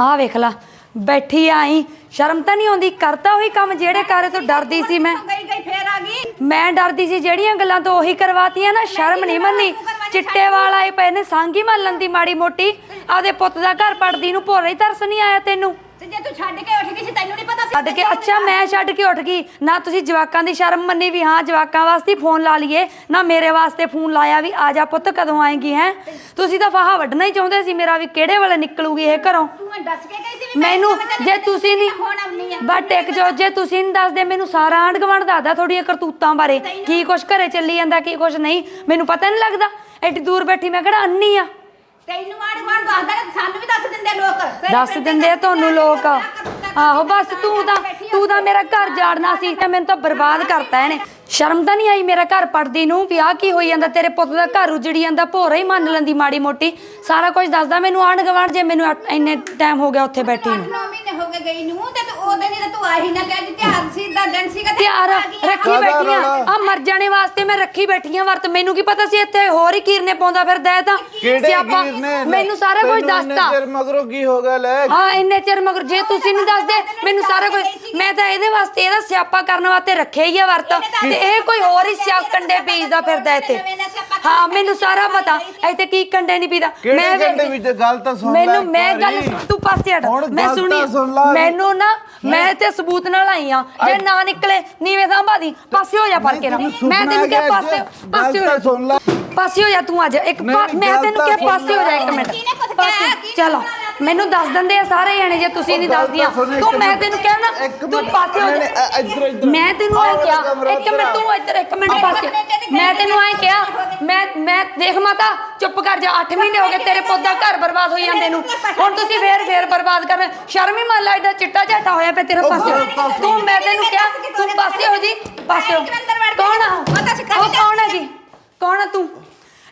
ਆਹ ਵੇਖ ਲਾ ਬੈਠੀ ਆਈ ਸ਼ਰਮ ਤਾਂ ਨਹੀਂ ਆਉਂਦੀ? ਕਰਤਾ ਉਹੀ ਕੰਮ ਜਿਹੜੇ ਕਾਰੇ ਤੋਂ ਡਰਦੀ ਸੀ ਮੈਂ। ਗਈ ਗਈ ਫੇਰ ਆ ਗਈ। ਮੈਂ ਡਰਦੀ ਸੀ ਜਿਹੜੀਆਂ ਗੱਲਾਂ ਤੋਂ ਉਹੀ ਕਰਵਾਤੀਆਂ ਨਾ ਸ਼ਰਮ ਨਹੀਂ ਮੰਨੀ। ਚਿੱਟੇ ਵਾਲ ਆਏ ਪਏ ਨੇ ਸਾਂਗੀ ਮੰਨ ਦੀ ਮਾੜੀ ਮੋਟੀ। ਆਪਦੇ ਪੁੱਤ ਦਾ ਘਰ ਪੜਦੀ ਨੂੰ ਭੋਰਾ ਹੀ ਤਰਸ ਨਹੀਂ ਆਇਆ ਤੈਨੂੰ। ਤੇ ਜੇ ਤੂੰ ਛੱਡ ਕੇ ਉੱਠ ਗਈ ਸੀ ਤੈਨੂੰ ਛੱਡ ਕੇ ਅੱਛਾ ਮੈਂ ਛੱਡ ਕੇ ਉੱਠ ਗਈ। ਨਾ ਤੁਸੀਂ ਜਵਾਕਾਂ ਦੀ ਸ਼ਰਮ ਮੰਨੀ ਵੀ ਹਾਂ ਜਵਾਕਾਂ ਵਾਸਤੇ ਫੋਨ ਲਾ ਲਈਏ। ਨਾ ਮੇਰੇ ਵਾਸਤੇ ਫੋਨ ਲਾਇਆ ਵੀ ਆ ਜਾ ਪੁੱਤ ਕਦੋਂ ਆਏਗੀ ਹੈ? ਤੁਸੀਂ ਤਾਂ ਫਾਹਾ ਵੱਢਣਾ ਹੀ ਚਾਹੁੰਦੇ ਸੀ ਮੇਰਾ ਵੀ ਕਿਹੜੇ ਵੇਲੇ ਨਿਕਲੂਗੀ ਇਹ ਘਰੋਂ? ਤੂੰ ਮੈਨੂੰ ਦੱਸ ਕੇ ਗਈ ਸੀ ਵੀ ਮੈਂ ਮੈਨੂੰ ਇਸ ਕੰਮ ਜੇ ਤੁਸੀਂ ਨਹੀਂ ਬਟ ਟਿਕ ਜੋ ਜੇ ਤੁਸੀਂ ਨਹੀਂ ਦੱਸਦੇ ਮੈਨੂੰ ਸਾਰਾ ਆਂਢ ਗੁਆਂਢ ਦੱਸਦਾ ਤੁਹਾਡੀਆਂ ਕਰਤੂਤਾਂ ਬਾਰੇ। ਕੀ ਕੁਛ ਘਰੇ ਚੱਲੀ ਜਾਂਦਾ ਕੀ ਕੁਛ ਨਹੀਂ। ਮੈਨੂੰ ਪਤਾ ਨਹੀਂ ਲੱਗਦਾ ਐਡੀ ਦੂਰ ਬੈਠੀ ਮੈਂ ਕਿਹੜਾ ਅੰਨੀ ਆ। ਤੈਨੂੰ ਮਾੜ ਮਾੜ ਦੱਸਦਾ ਸਾਨੂੰ ਵੀ ਦੱਸ ਦਿੰਦੇ ਲੋਕ। ਦੱਸ ਦਿੰਦੇ ਤੁਹਾਨੂੰ ਲੋਕ। ਆਹੋ ਬਸ ਤੂੰ ਤਾਂ ਤੂੰ ਤਾਂ ਮੇਰਾ ਘਰ ਜਾੜਨਾ ਸੀ ਤੇ ਮੈਨੂੰ ਤਾਂ ਬਰਬਾਦ ਕਰਤਾ ਇਹਨੇ। ਸ਼ਰਮ ਤਾਂ ਨਹੀਂ ਆਈ ਮੇਰਾ ਘਰ ਪੜਦੀ ਨੂੰ ਵੀ ਆਹ ਕੀ ਹੋਈ ਜਾਂਦਾ? ਤੇਰੇ ਪੁੱਤ ਦਾ ਘਰ ਉਜੜੀ ਜਾਂਦਾ ਭੋਰਾ ਹੀ ਮੰਨ ਲੈਂਦੀ ਮਾੜੀ ਮੋਟੀ। ਸਾਰਾ ਕੁਝ ਦੱਸਦਾ ਮੈਨੂੰ ਆਂਢ ਗੁਆਂਢ ਜੇ ਮੈਨੂੰ ਅੱਠ- ਇੰਨੇ ਟਾਈਮ ਹੋ ਗਿਆ ਉੱਥੇ ਬੈਠੀ ਨੂੰ। 9 ਮਹੀਨੇ ਹੋ ਗਏ ਗਈ ਨੂੰ ਤੇ ਤੂੰ ਉਹਦੇ ਨਹੀਂ ਤਾਂ ਤੂੰ ਆਹੀ ਨਾ ਕਹਿ ਜਿੱਤੇ ਹਰ ਸੀ ਦਾ ਤਿਆਰ ਆ। ਰੱਖੀ ਬੈਠੀ ਆ। ਆ ਮਰ ਜਾਣੇ ਵਾਸਤੇ ਮੈਂ ਰੱਖੀ ਬੈਠੀ ਆ ਵਰਤ। ਮੈਨੂੰ ਕੀ ਪਤਾ ਸੀ ਇੱਥੇ ਹੋਰ ਹੀ ਕੀਰਨੇ ਪਾਉਂਦਾ ਫਿਰਦਾ ਇਹ ਤਾਂ। ਕਿਹੜੇ ਸਿਆਪਾ ਵੀਰ ਨੇ? ਮੈਨੂੰ ਸਾਰਾ ਕੁਝ ਦੱਸਤਾ। ਚਿਰ ਮਗਰੋਂ ਕੀ ਹੋ ਗਿਆ ਲੈ? ਹਾਂ ਇੰਨੇ ਚਿਰ ਮਗਰ। ਜੇ ਤੁਸੀਂ ਨਹੀਂ ਦੱਸਦੇ ਮੈਨੂੰ ਸਾਰਾ ਕੁਝ ਮੈਂ ਤਾਂ ਇਹਦੇ ਵਾਸਤੇ ਇਹਦਾ ਸਿਆਪਾ ਕਰਨ ਵਾਸਤੇ ਰੱਖਿਆ ਹੀ ਆ ਵਰਤ। ਤੇ ਇਹ ਕੋਈ ਹੋਰ ਹੀ ਸਿਆਪ ਕੰਡੇ ਪੀਸਦਾ ਫਿਰਦਾ ਇੱਥੇ। ਹਾਂ ਮੈਨੂੰ ਸਾਰਾ ਪਤਾ। ਇੱਥੇ ਕੀ ਕੰਡੇ ਨਹੀਂ ਪੀਦਾ ਕਿਹੜੇ ਕੰਡੇ ਵਿੱਚ ਗੱਲ ਤਾਂ ਸੁਣ ਲੈ ਮੈਨੂੰ ਇੱਕ ਮੈਂ ਗੱਲ ਵਾਰੀ। ਤੂੰ ਪਾਸੇ ਹਟ। ਹੁਣ ਮੈਂ ਗੱਲ ਸੁਣੀ ਤਾਂ ਸੁਣ। ਲਾ। ਮੈਨੂੰ ਨਾ ਮੈਂ ਤੇ ਸਬੂਤ ਨਾਲ ਆਈ ਆ ਜੇ ਨਾ ਨਿਕਲੇ ਨੀਵੇਂ ਸਾਂਭਾ ਦੀ ਪਾਸੇ ਹੋ ਜਾ ਫੜ ਕੇ ਨਾ ਤੈਨੂੰ ਮੈਂ ਸੁਪਨਾ ਤੈਨੂੰ ਕਿਹਾ ਗਿਆ ਪਾਸੇ ਅੱਜ। ਪਾਸੇ ਹੋ ਗੱਲ ਤਾਂ ਜਾ ਸੁਣ ਲਾ। ਪਾਸੇ ਹੋ ਜਾ ਤੂੰ ਅੱਜ ਇੱਕ ਨਹੀਂ, ਪਾ- ਮੈਂ ਗੱਲ ਤੈਨੂੰ ਤਾਂ ਕਿਹਾ ਸੁਣ ਪਾਸੇ ਹੋ ਜਾ ਇੱਕ ਲਾ। ਮਿੰਟ ਕਿਹਨੇ ਕੁਛ ਪਾਸੇ ਕਿਹਾ? ਕੀ ਚਲੋ ਸੁਣਾ ਲਿਆ ਮੈਨੂੰ ਦੱਸ ਦਿੰਦੇ ਆ ਸਾਰੇ ਜਾਣੇ ਜੇ ਤੁਸੀਂ ਨਹੀਂ ਦੱਸਦੀਆਂ। ਤੂੰ ਮੈਂ। ਤੈਨੂੰ ਕਿਹਾ ਨਾ ਤੂੰ। ਪਾਸੇ ਹੋ ਜਾ। ਮੈਂ ਤੈਨੂੰ ਐ ਕਿਹਾ ਇੱਕ ਮਿੰਟ ਤੂੰ ਇੱਧਰ ਇੱਕ ਮਿੰਟ ਪਾਸੇ। ਮੈਂ ਤੈਨੂੰ ਐ ਕਿਹਾ ਮੈਂ ਮੈਂ ਦੇਖ ਮਾਤਾ ਚੁੱਪ ਕਰ ਜਾ 8 ਮਹੀਨੇ ਹੋ ਗਏ ਤੇਰੇ ਪੁੱਤ ਦਾ ਘਰ ਬਰਬਾਦ ਹੋਈ ਜਾਂਦੇ ਨੂੰ। ਹੁਣ ਤੁਸੀਂ ਫੇਰ ਫੇਰ ਬਰਬਾਦ ਕਰ ਸ਼ਰਮ ਹੀ ਮੰਨ ਲੈ ਐਡਾ ਚਿੱਟਾ ਝਾਟਾ ਹੋਇਆ ਪਿਆ ਤੇਰੇ ਪਾਸੇ। ਤੂੰ ਮੈਂ ਤੈਨੂੰ ਕਿਹਾ ਤੂੰ ਪਾਸੇ ਹੋ ਜੀ ਪਾਸੇ ਹੋ। ਕੌਣ ਆ? ਉਹ ਕੌਣ ਹੈ ਜੀ? ਕੌਣ ਆ ਤੂੰ?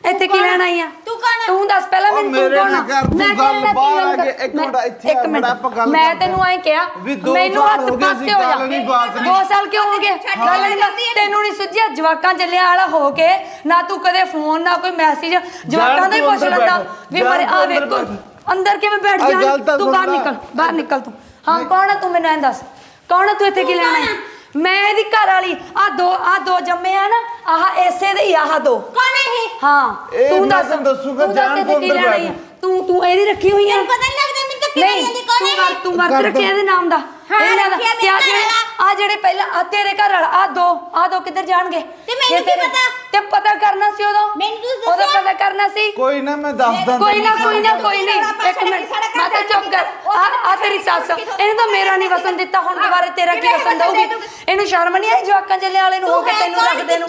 ਇੱਥੇ ਕੀ ਲੈਣ ਆਈ ਆ? ਤੂੰ ਕੌਣ? ਤੂੰ ਦੱਸ ਪਹਿਲਾਂ ਮੈਨੂੰ ਤੂੰ ਮੇਰੇ ਕੌਣ ਆ? ਨਾਲ ਕਰ, ਤੂੰ ਮੈਂ ਗੱਲ ਤੇਰੇ ਨਾਲ ਕੀ ਬਾਹਰ ਆ ਕੇ ਇੱਕ ਮੈਂ- ਮਿੰਟ ਇੱਥੇ ਇੱਕ ਆ, ਮਿੰਟ। ਆਪਾਂ ਗੱਲ ਮੈਂ ਕਰਦੇ ਤੈਨੂੰ ਐ ਕਿਹਾ ਵੀ ਦੋ ਮੈਨੂੰ ਸਾਲ ਹੱਥ ਹੋ ਗਏ ਪਾਸੇ ਹੋ ਜਾ। ਗੱਲ ਨਹੀਂ, ਬਾਤ ਨਹੀਂ। ਦੋ ਸਾਲ ਕਿਉਂ ਹੋ ਗਏ? ਗੱਲ ਨਹੀਂ ਬਾਤ- ਤੈਨੂੰ ਨਹੀਂ ਸੁਝਿਆ ਜਵਾਕਾਂ ਚੱਲਿਆ ਵਾਲਾ ਹੋ ਕੇ ਨਾ ਤੂੰ ਕਦੇ ਫੋਨ ਨਾ ਕੋਈ ਮੈਸੇਜ ਜਵਾਕਾਂ ਦਾ ਹੀ ਤੂੰ ਪੁੱਛ ਅੰਦਰ ਲੈਂਦਾ ਬੈਠ। ਵੀ ਜਾਣ ਮਰੇ ਆ ਤੂੰ ਅੰਦਰ ਵੇਖੋ ਬੈਠ। ਅੰਦਰ ਕਿਵੇਂ ਬੈਠ ਆ ਜਾ ਗੱਲ ਤਾਂ ਤੂੰ ਬਾਹਰ ਸੁਣ ਲੈ। ਨਿਕਲ ਬਾਹਰ ਨਿਕਲ ਤੂੰ। ਹਾਂ ਕੌਣ ਆ ਤੂੰ ਮੈਨੂੰ ਐਂ ਦੱਸ? ਕੌਣ ਆ ਤੂੰ ਇੱਥੇ ਕੀ ਲੈਣਾ ਹੈ ਮੈਂ ਇਹਦੀ ਘਰ ਵਾਲੀ ਆ ਦੋ ਆ ਦੋ ਜੰਮੇ ਆ ਨਾ ਆਹ ਐਸੇ ਦੇ ਹੀ ਆਹ ਦੋ। ਕੌਣ ਹੈ ਇਹ? ਹਾਂ ਇਹ ਤੂੰ ਮੈਂ ਦੱਸ ਤੈਨੂੰ ਦੱਸੂਗਾ, ਤੂੰ ਦੱਸ ਜਾਣ ਇਹਦੇ ਤੋਂ ਕੀ ਲੈਣਾ ਆ? ਤੂੰ ਤੂੰ ਇਹਦੀ ਰੱਖੀ ਹੋਈ ਆ? ਤੈਨੂੰ ਪਤਾ ਨਹੀਂ ਲੱਗਦਾ ਮੈਨੂੰ ਤਾਂ ਕਿਹੜੀ ਨਹੀਂ ਕੌਣ ਤੂੰ ਹੈ ਵਰ- ਤੂੰ ਵਰਤ ਕਰ ਰੱਖਿਆ ਦੋ। ਇਹਦੇ ਨਾਮ ਦਾ। ਹਾਂ, ਰੱਖਿਆ ਮੇਰੇ ਜਿਹੜੇ ਘਰ ਆ ਜਿਹੜੇ ਪਹਿਲਾਂ ਆ ਤੇਰੇ ਘਰ ਵਾਲਾ ਆ ਦੋ ਆ ਦੋ ਕਿੱਧਰ ਜਾਣਗੇ? ਤੇ ਮੈਨੂੰ ਕੀ ਤੇਰੇ- ਪਤਾ? ਤੇ ਪਤਾ ਕਰਨਾ ਸੀ ਉਦੋਂ? ਮੈਨੂੰ ਤੁਸੀਂ ਉਦੋਂ ਦੱਸਿਆ? ਪਤਾ ਕਰਨਾ ਸੀ? ਕੋਈ ਨਾ ਮੈਂ ਦੱਸਦਾ ਕੋਈ ਨਾ। ਕੋਈ ਨਾ ਕੋਈ ਨਹੀਂ। ਇੱਕ ਮਿੰਟ ਮੈਂ ਤਾਂ ਚੁੱਪ ਕਰ। ਆ ਆ ਤੇਰੀ ਸੱਸ। ਇਹਨੇ ਤਾਂ ਮੇਰਾ ਨਹੀਂ ਵਸਣ ਦਿੱਤਾ। ਹੁਣ ਦੁਬਾਰੇ ਤੇਰਾ ਕੀ ਵਸਣ ਦਊਗੀ? ਇਹਨੂੰ ਸ਼ਰਮ ਨਹੀਂ ਆਈ ਜਵਾਕਾਂ ਚੱਲੇ ਵਾਲੇ ਨੂੰ ਹੋ ਕੇ ਤੈਨੂੰ? ਰੱਖਦੇ ਨੂੰ?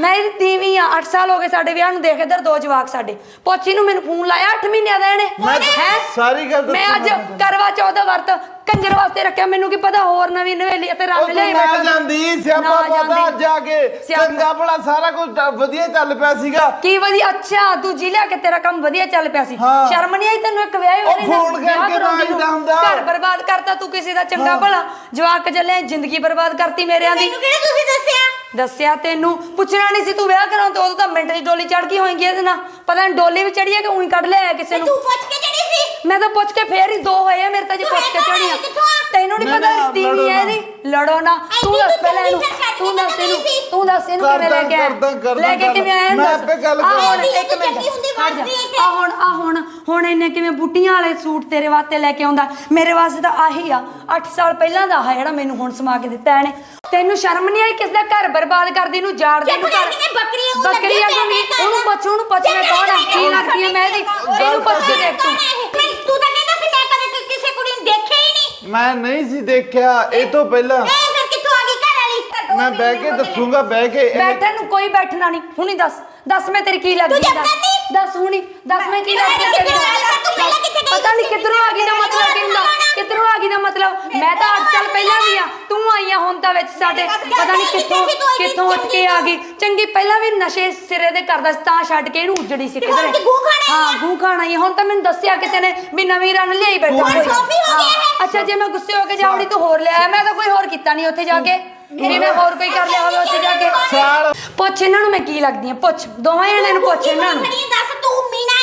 ਮੈਂ ਇਹਦੀ ਤੀਵੀਂ ਆ 8 ਸਾਲ ਹੋ ਗਏ ਸਾਡੇ ਵਿਆਹ ਨੂੰ ਦੇਖ ਇੱਧਰ ਦੋ ਜਵਾਕ ਸਾਡੇ। ਪੋਚੀ ਨੂੰ ਮੈਨੂੰ ਫੋਨ ਲਾਇਆ 8 ਮਹੀਨਿਆਂ ਦਾ ਇਹਨੇ। ਮੈਂ ਹੈ? ਸਾਰੀ ਗੱਲ ਮੈਂ ਅੱਜ। ਕਰਵਾ ਚੌਥ ਦਾ ਵਰਤ ਕੰਜਰ ਵਾਸਤੇ ਰੱਖਿਆ ਮੈਨੂੰ ਕੀ ਪਤਾ ਹੋਰ ਨਵੀਂ ਨਵੇਲੀ ਤੇ ਉਹ ਰੰਗ ਤੂੰ ਲਿਆਈ ਨਾ ਬੈਠਾ ਜਾਂਦੀ ਸਿਆਪਾ ਨਾ ਪਾਦਾ ਜਾਂਦੀ। ਜਾ ਕੇ। ਸਿਆਪਾ। ਚੰਗਾ ਭਲਾ ਸਾਰਾ ਕੁਝ ਵਧੀਆ ਚੱਲ ਪਿਆ ਸੀਗਾ। ਕੀ ਵਧੀਆ? ਅੱਛਾ ਦੂਜੀ ਲਿਆ ਕੇ ਤੇਰਾ ਕੰਮ ਵਧੀਆ ਚੱਲ ਪਿਆ ਸੀ। ਹਾਂ। ਸ਼ਰਮ ਨਹੀਂ ਆਈ ਤੈਨੂੰ ਇੱਕ ਵਿਆਹ ਉਹ ਫੋਨ ਕਰਕੇ ਨਾ ਆਈਦਾ ਹੁੰਦਾ। ਘਰ ਬਰਬਾਦ ਕਰਤਾ ਤੂੰ ਕਿਸੇ ਦਾ ਚੰਗਾ ਭਲਾ। ਜਵਾਕ ਚੱਲੇ ਜ਼ਿੰਦਗੀ ਬਰਬਾਦ ਕਰਤੀ ਮੇਰਿਆਂ ਦੀ। ਮੈਨੂੰ ਕਿਹੜਾ ਤੁਸੀਂ ਦੱਸਿਆ? ਦੱਸਿਆ ਤੈਨੂੰ। ਪੁੱਛਣਾ ਨਹੀਂ ਸੀ ਤੂੰ ਵਿਆਹ ਕਰਾਉਂ ਤੇ ਉਦੋਂ ਤਾਂ ਮਿੰਟ 'ਚ ਡੋਲੀ ਚੜ ਗਈ ਹੋਏਗੀ ਇਹਦੇ ਨਾਲ। ਪਤਾ ਨਹੀਂ ਡੋਲੀ ਵੀ ਚੜੀ ਹੈ ਕਿ ਉਹੀ ਕੱਢ ਲਿਆ ਕਿਸੇ ਨੂੰ। ਤੂੰ ਪੁੱਛ ਕੇ ਮੈਂ ਤਾਂ ਪੁੱਛ ਕੇ ਫੇਰ ਹੀ ਦੋ ਹੋਏ ਆ ਮੇਰੇ ਤਾਂ ਜੀ ਪੁੱਛ ਕੇ ਹੈ ਕੌਣ? ਚੜੀ ਆ ਕਿੱਥੋਂ ਆ? ਤੈਨੂੰ ਨਹੀਂ ਨਾ, ਪਤਾ ਨਾ, ਲੜੋ ਹੈ ਨਾ। ਇਹਦੀ ਲੜੋ ਨਾ ਤੂੰ ਦੱਸ ਪਹਿਲਾਂ ਇਹਨੂੰ ਤੂੰ ਦੱਸ ਤਾਂ ਇਹਨੂੰ। ਤੂੰ ਦੱਸ ਇਹਨੂੰ ਕਿਵੇਂ ਲੈ ਕੇ ਆਇਆ ਕਰਦਾ, ਲੈ ਕੇ ਕਿਵੇਂ ਆਇਆ ਮੈਂ ਦੱਸ। ਆਪੇ ਗੱਲ ਆਹ ਹੁਣ ਕਰਾਂਗੀ। ਇੱਕ ਮਿੰਟ ਚੰਗੀ ਹੁੰਦੀ ਖੜ ਜਾ। ਵਰਤਦੀ ਇੱਥੇ। ਆਹ ਹੁਣ ਆ ਹੁਣ ਹੁਣ ਇਹਨੇ ਕਿਵੇਂ ਬੂਟੀਆਂ ਵਾਲੇ ਸੂਟ ਤੇਰੇ ਵਾਸਤੇ ਲੈ ਕੇ ਆਉਂਦਾ ਮੇਰੇ ਵਾਸਤੇ ਤਾਂ ਆਹੀ ਆ 8 ਸਾਲ ਪਹਿਲਾਂ ਦਾ ਆ ਜਿਹੜਾ ਮੈਨੂੰ ਹੁਣ ਸਮਾ ਕੇ ਦਿੱਤਾ ਇਹਨੇ ਤੈਨੂੰ ਸ਼ਰਮ ਨਹੀਂ ਆਈ ਕਿਸ ਦਾ ਘਰ ਬਰਬਾਦ ਕਰਦੀ ਨੂੰ ਜਾੜਦੇ ਨੂੰ ਘਰ ਬੱਕਰੀ ਵਾਂਗੂ ਬੱਕਰੀ ਲੱਗੀ ਵਾਂਗੂ ਨਹੀਂ ਤੇ ਉਹਨੂੰ ਪੁੱਛ ਉਹਨੂੰ ਪੁੱਛ ਮੈਂ ਕੌਣ ਆ ਕੀ ਲੱਗਦੀ ਹੈ ਮੈਂ ਇਹਦੀ ਇਹਨੂੰ ਪੁੱਛ ਦੇਖ ਤੂੰ ਤੂੰ ਤਾਂ ਕਹਿੰਦਾ ਸੀ ਮੈਂ ਕੋਈ ਕਿਸੇ ਕੁੜੀ ਨੂੰ ਦੇਖਿਆ ਹੀ ਨਹੀਂ? ਮੈਂ ਨਹੀਂ ਸੀ ਦੇਖਿਆ ਇਹ ਤੋਂ ਪਹਿਲਾਂ। ਇਹ ਫਿਰ ਕਿੱਥੋਂ ਆ ਗਈ ਘਰ ਵਾਲੀ? ਮੈਂ ਬਹਿ ਕੇ ਦੱਸੂਗਾ ਬਹਿ ਕੇ ਇਹਨੇ- ਬੈਠਣ ਨੂੰ ਕੋਈ ਬੈਠਣਾ ਨਹੀਂ। ਹੁਣੀ ਦੱਸ ਦੱਸ ਮੈਂ ਤੇਰੀ ਕੀ ਲੱਗਦੀ ਤੂੰ ਕਰਨੀ? ਦੱਸ ਹੁਣੀ ਦੱਸ ਮੈਂ ਕੀ ਲੱਗਦੀ ਤੇਰੀ? ਗਈ ਪਤਾ ਨਹੀਂ? ਕਿੱਧਰੋਂ ਆ ਗਈ ਦਾ ਮਤਲਬ ਕੀ ਹੁੰਦਾ ਕਿੱਧਰੋਂ ਆ ਗਈ ਦਾ ਮਤਲਬ? ਮੈਂ ਤਾਂ 8 ਸਾਲ ਪਹਿਲਾਂ ਵੀ ਆ। ਤੂੰ ਆਈ ਆ ਹੁਣ ਤਾਂ ਵਿੱਚ ਸਾਡੇ। ਪਤਾ ਨਹੀਂ ਕਿੱਥੋਂ ਕਿੱਥੋਂ ਉੱਠ ਕੇ ਆ ਗਈ। ਚੰਗੀ ਪਹਿਲਾਂ ਵੀ ਨਸ਼ੇ ਸਿਰੇ ਦੇ ਕਰਦਾ ਸੀ ਤਾਂ ਛੱਡ ਕੇ ਇਹਨੂੰ ਉੱਜੜੀ ਸੀ ਕਿਧਰੇ। ਕੀ ਗੂੰ ਖਾਣਾ ਹਾਂ ਗੂ ਖਾਣਾ ਹੀ। ਹੁਣ ਤਾਂ ਮੈਨੂੰ ਦੱਸਿਆ ਕਿਸੇ ਨੇ ਵੀ ਨਵੀਂ ਰਨ ਲਿਆਈ ਬੈਠਾ ਹੁਣ ਕੋਈ। ਸੋਫੀ ਹੋ ਗਿਆ ਹਾਂ। ਅੱਛਾ ਜੇ ਮੈਂ ਗੁੱਸੇ ਹੋ ਕੇ ਜਾਵੜੀ ਤੂੰ ਹੋਰ ਲਿਆਇਆ ਮੈਂ ਤਾਂ ਕੋਈ ਹੋਰ ਕੀਤਾ ਨਹੀਂ ਉੱਥੇ ਜਾ ਕੇ। ਵੀ ਮੈਂ ਹੋਰ ਕੋਈ ਕਰ ਲਿਆ ਹੋਵੇ ਉੱਥੇ ਜਾ ਕੇ। ਪੁੱਛ ਇਹਨਾਂ ਨੂੰ ਮੈਂ ਕੀ ਲੱਗਦੀ ਆ। ਪੁੱਛ। ਦੋਵੇਂ ਜਣਿਆਂ ਨੂੰ ਪੁੱਛ ਇਹਨਾਂ ਨੂੰ। ਦੱਸ ਤੂੰ ਮੀਨਾ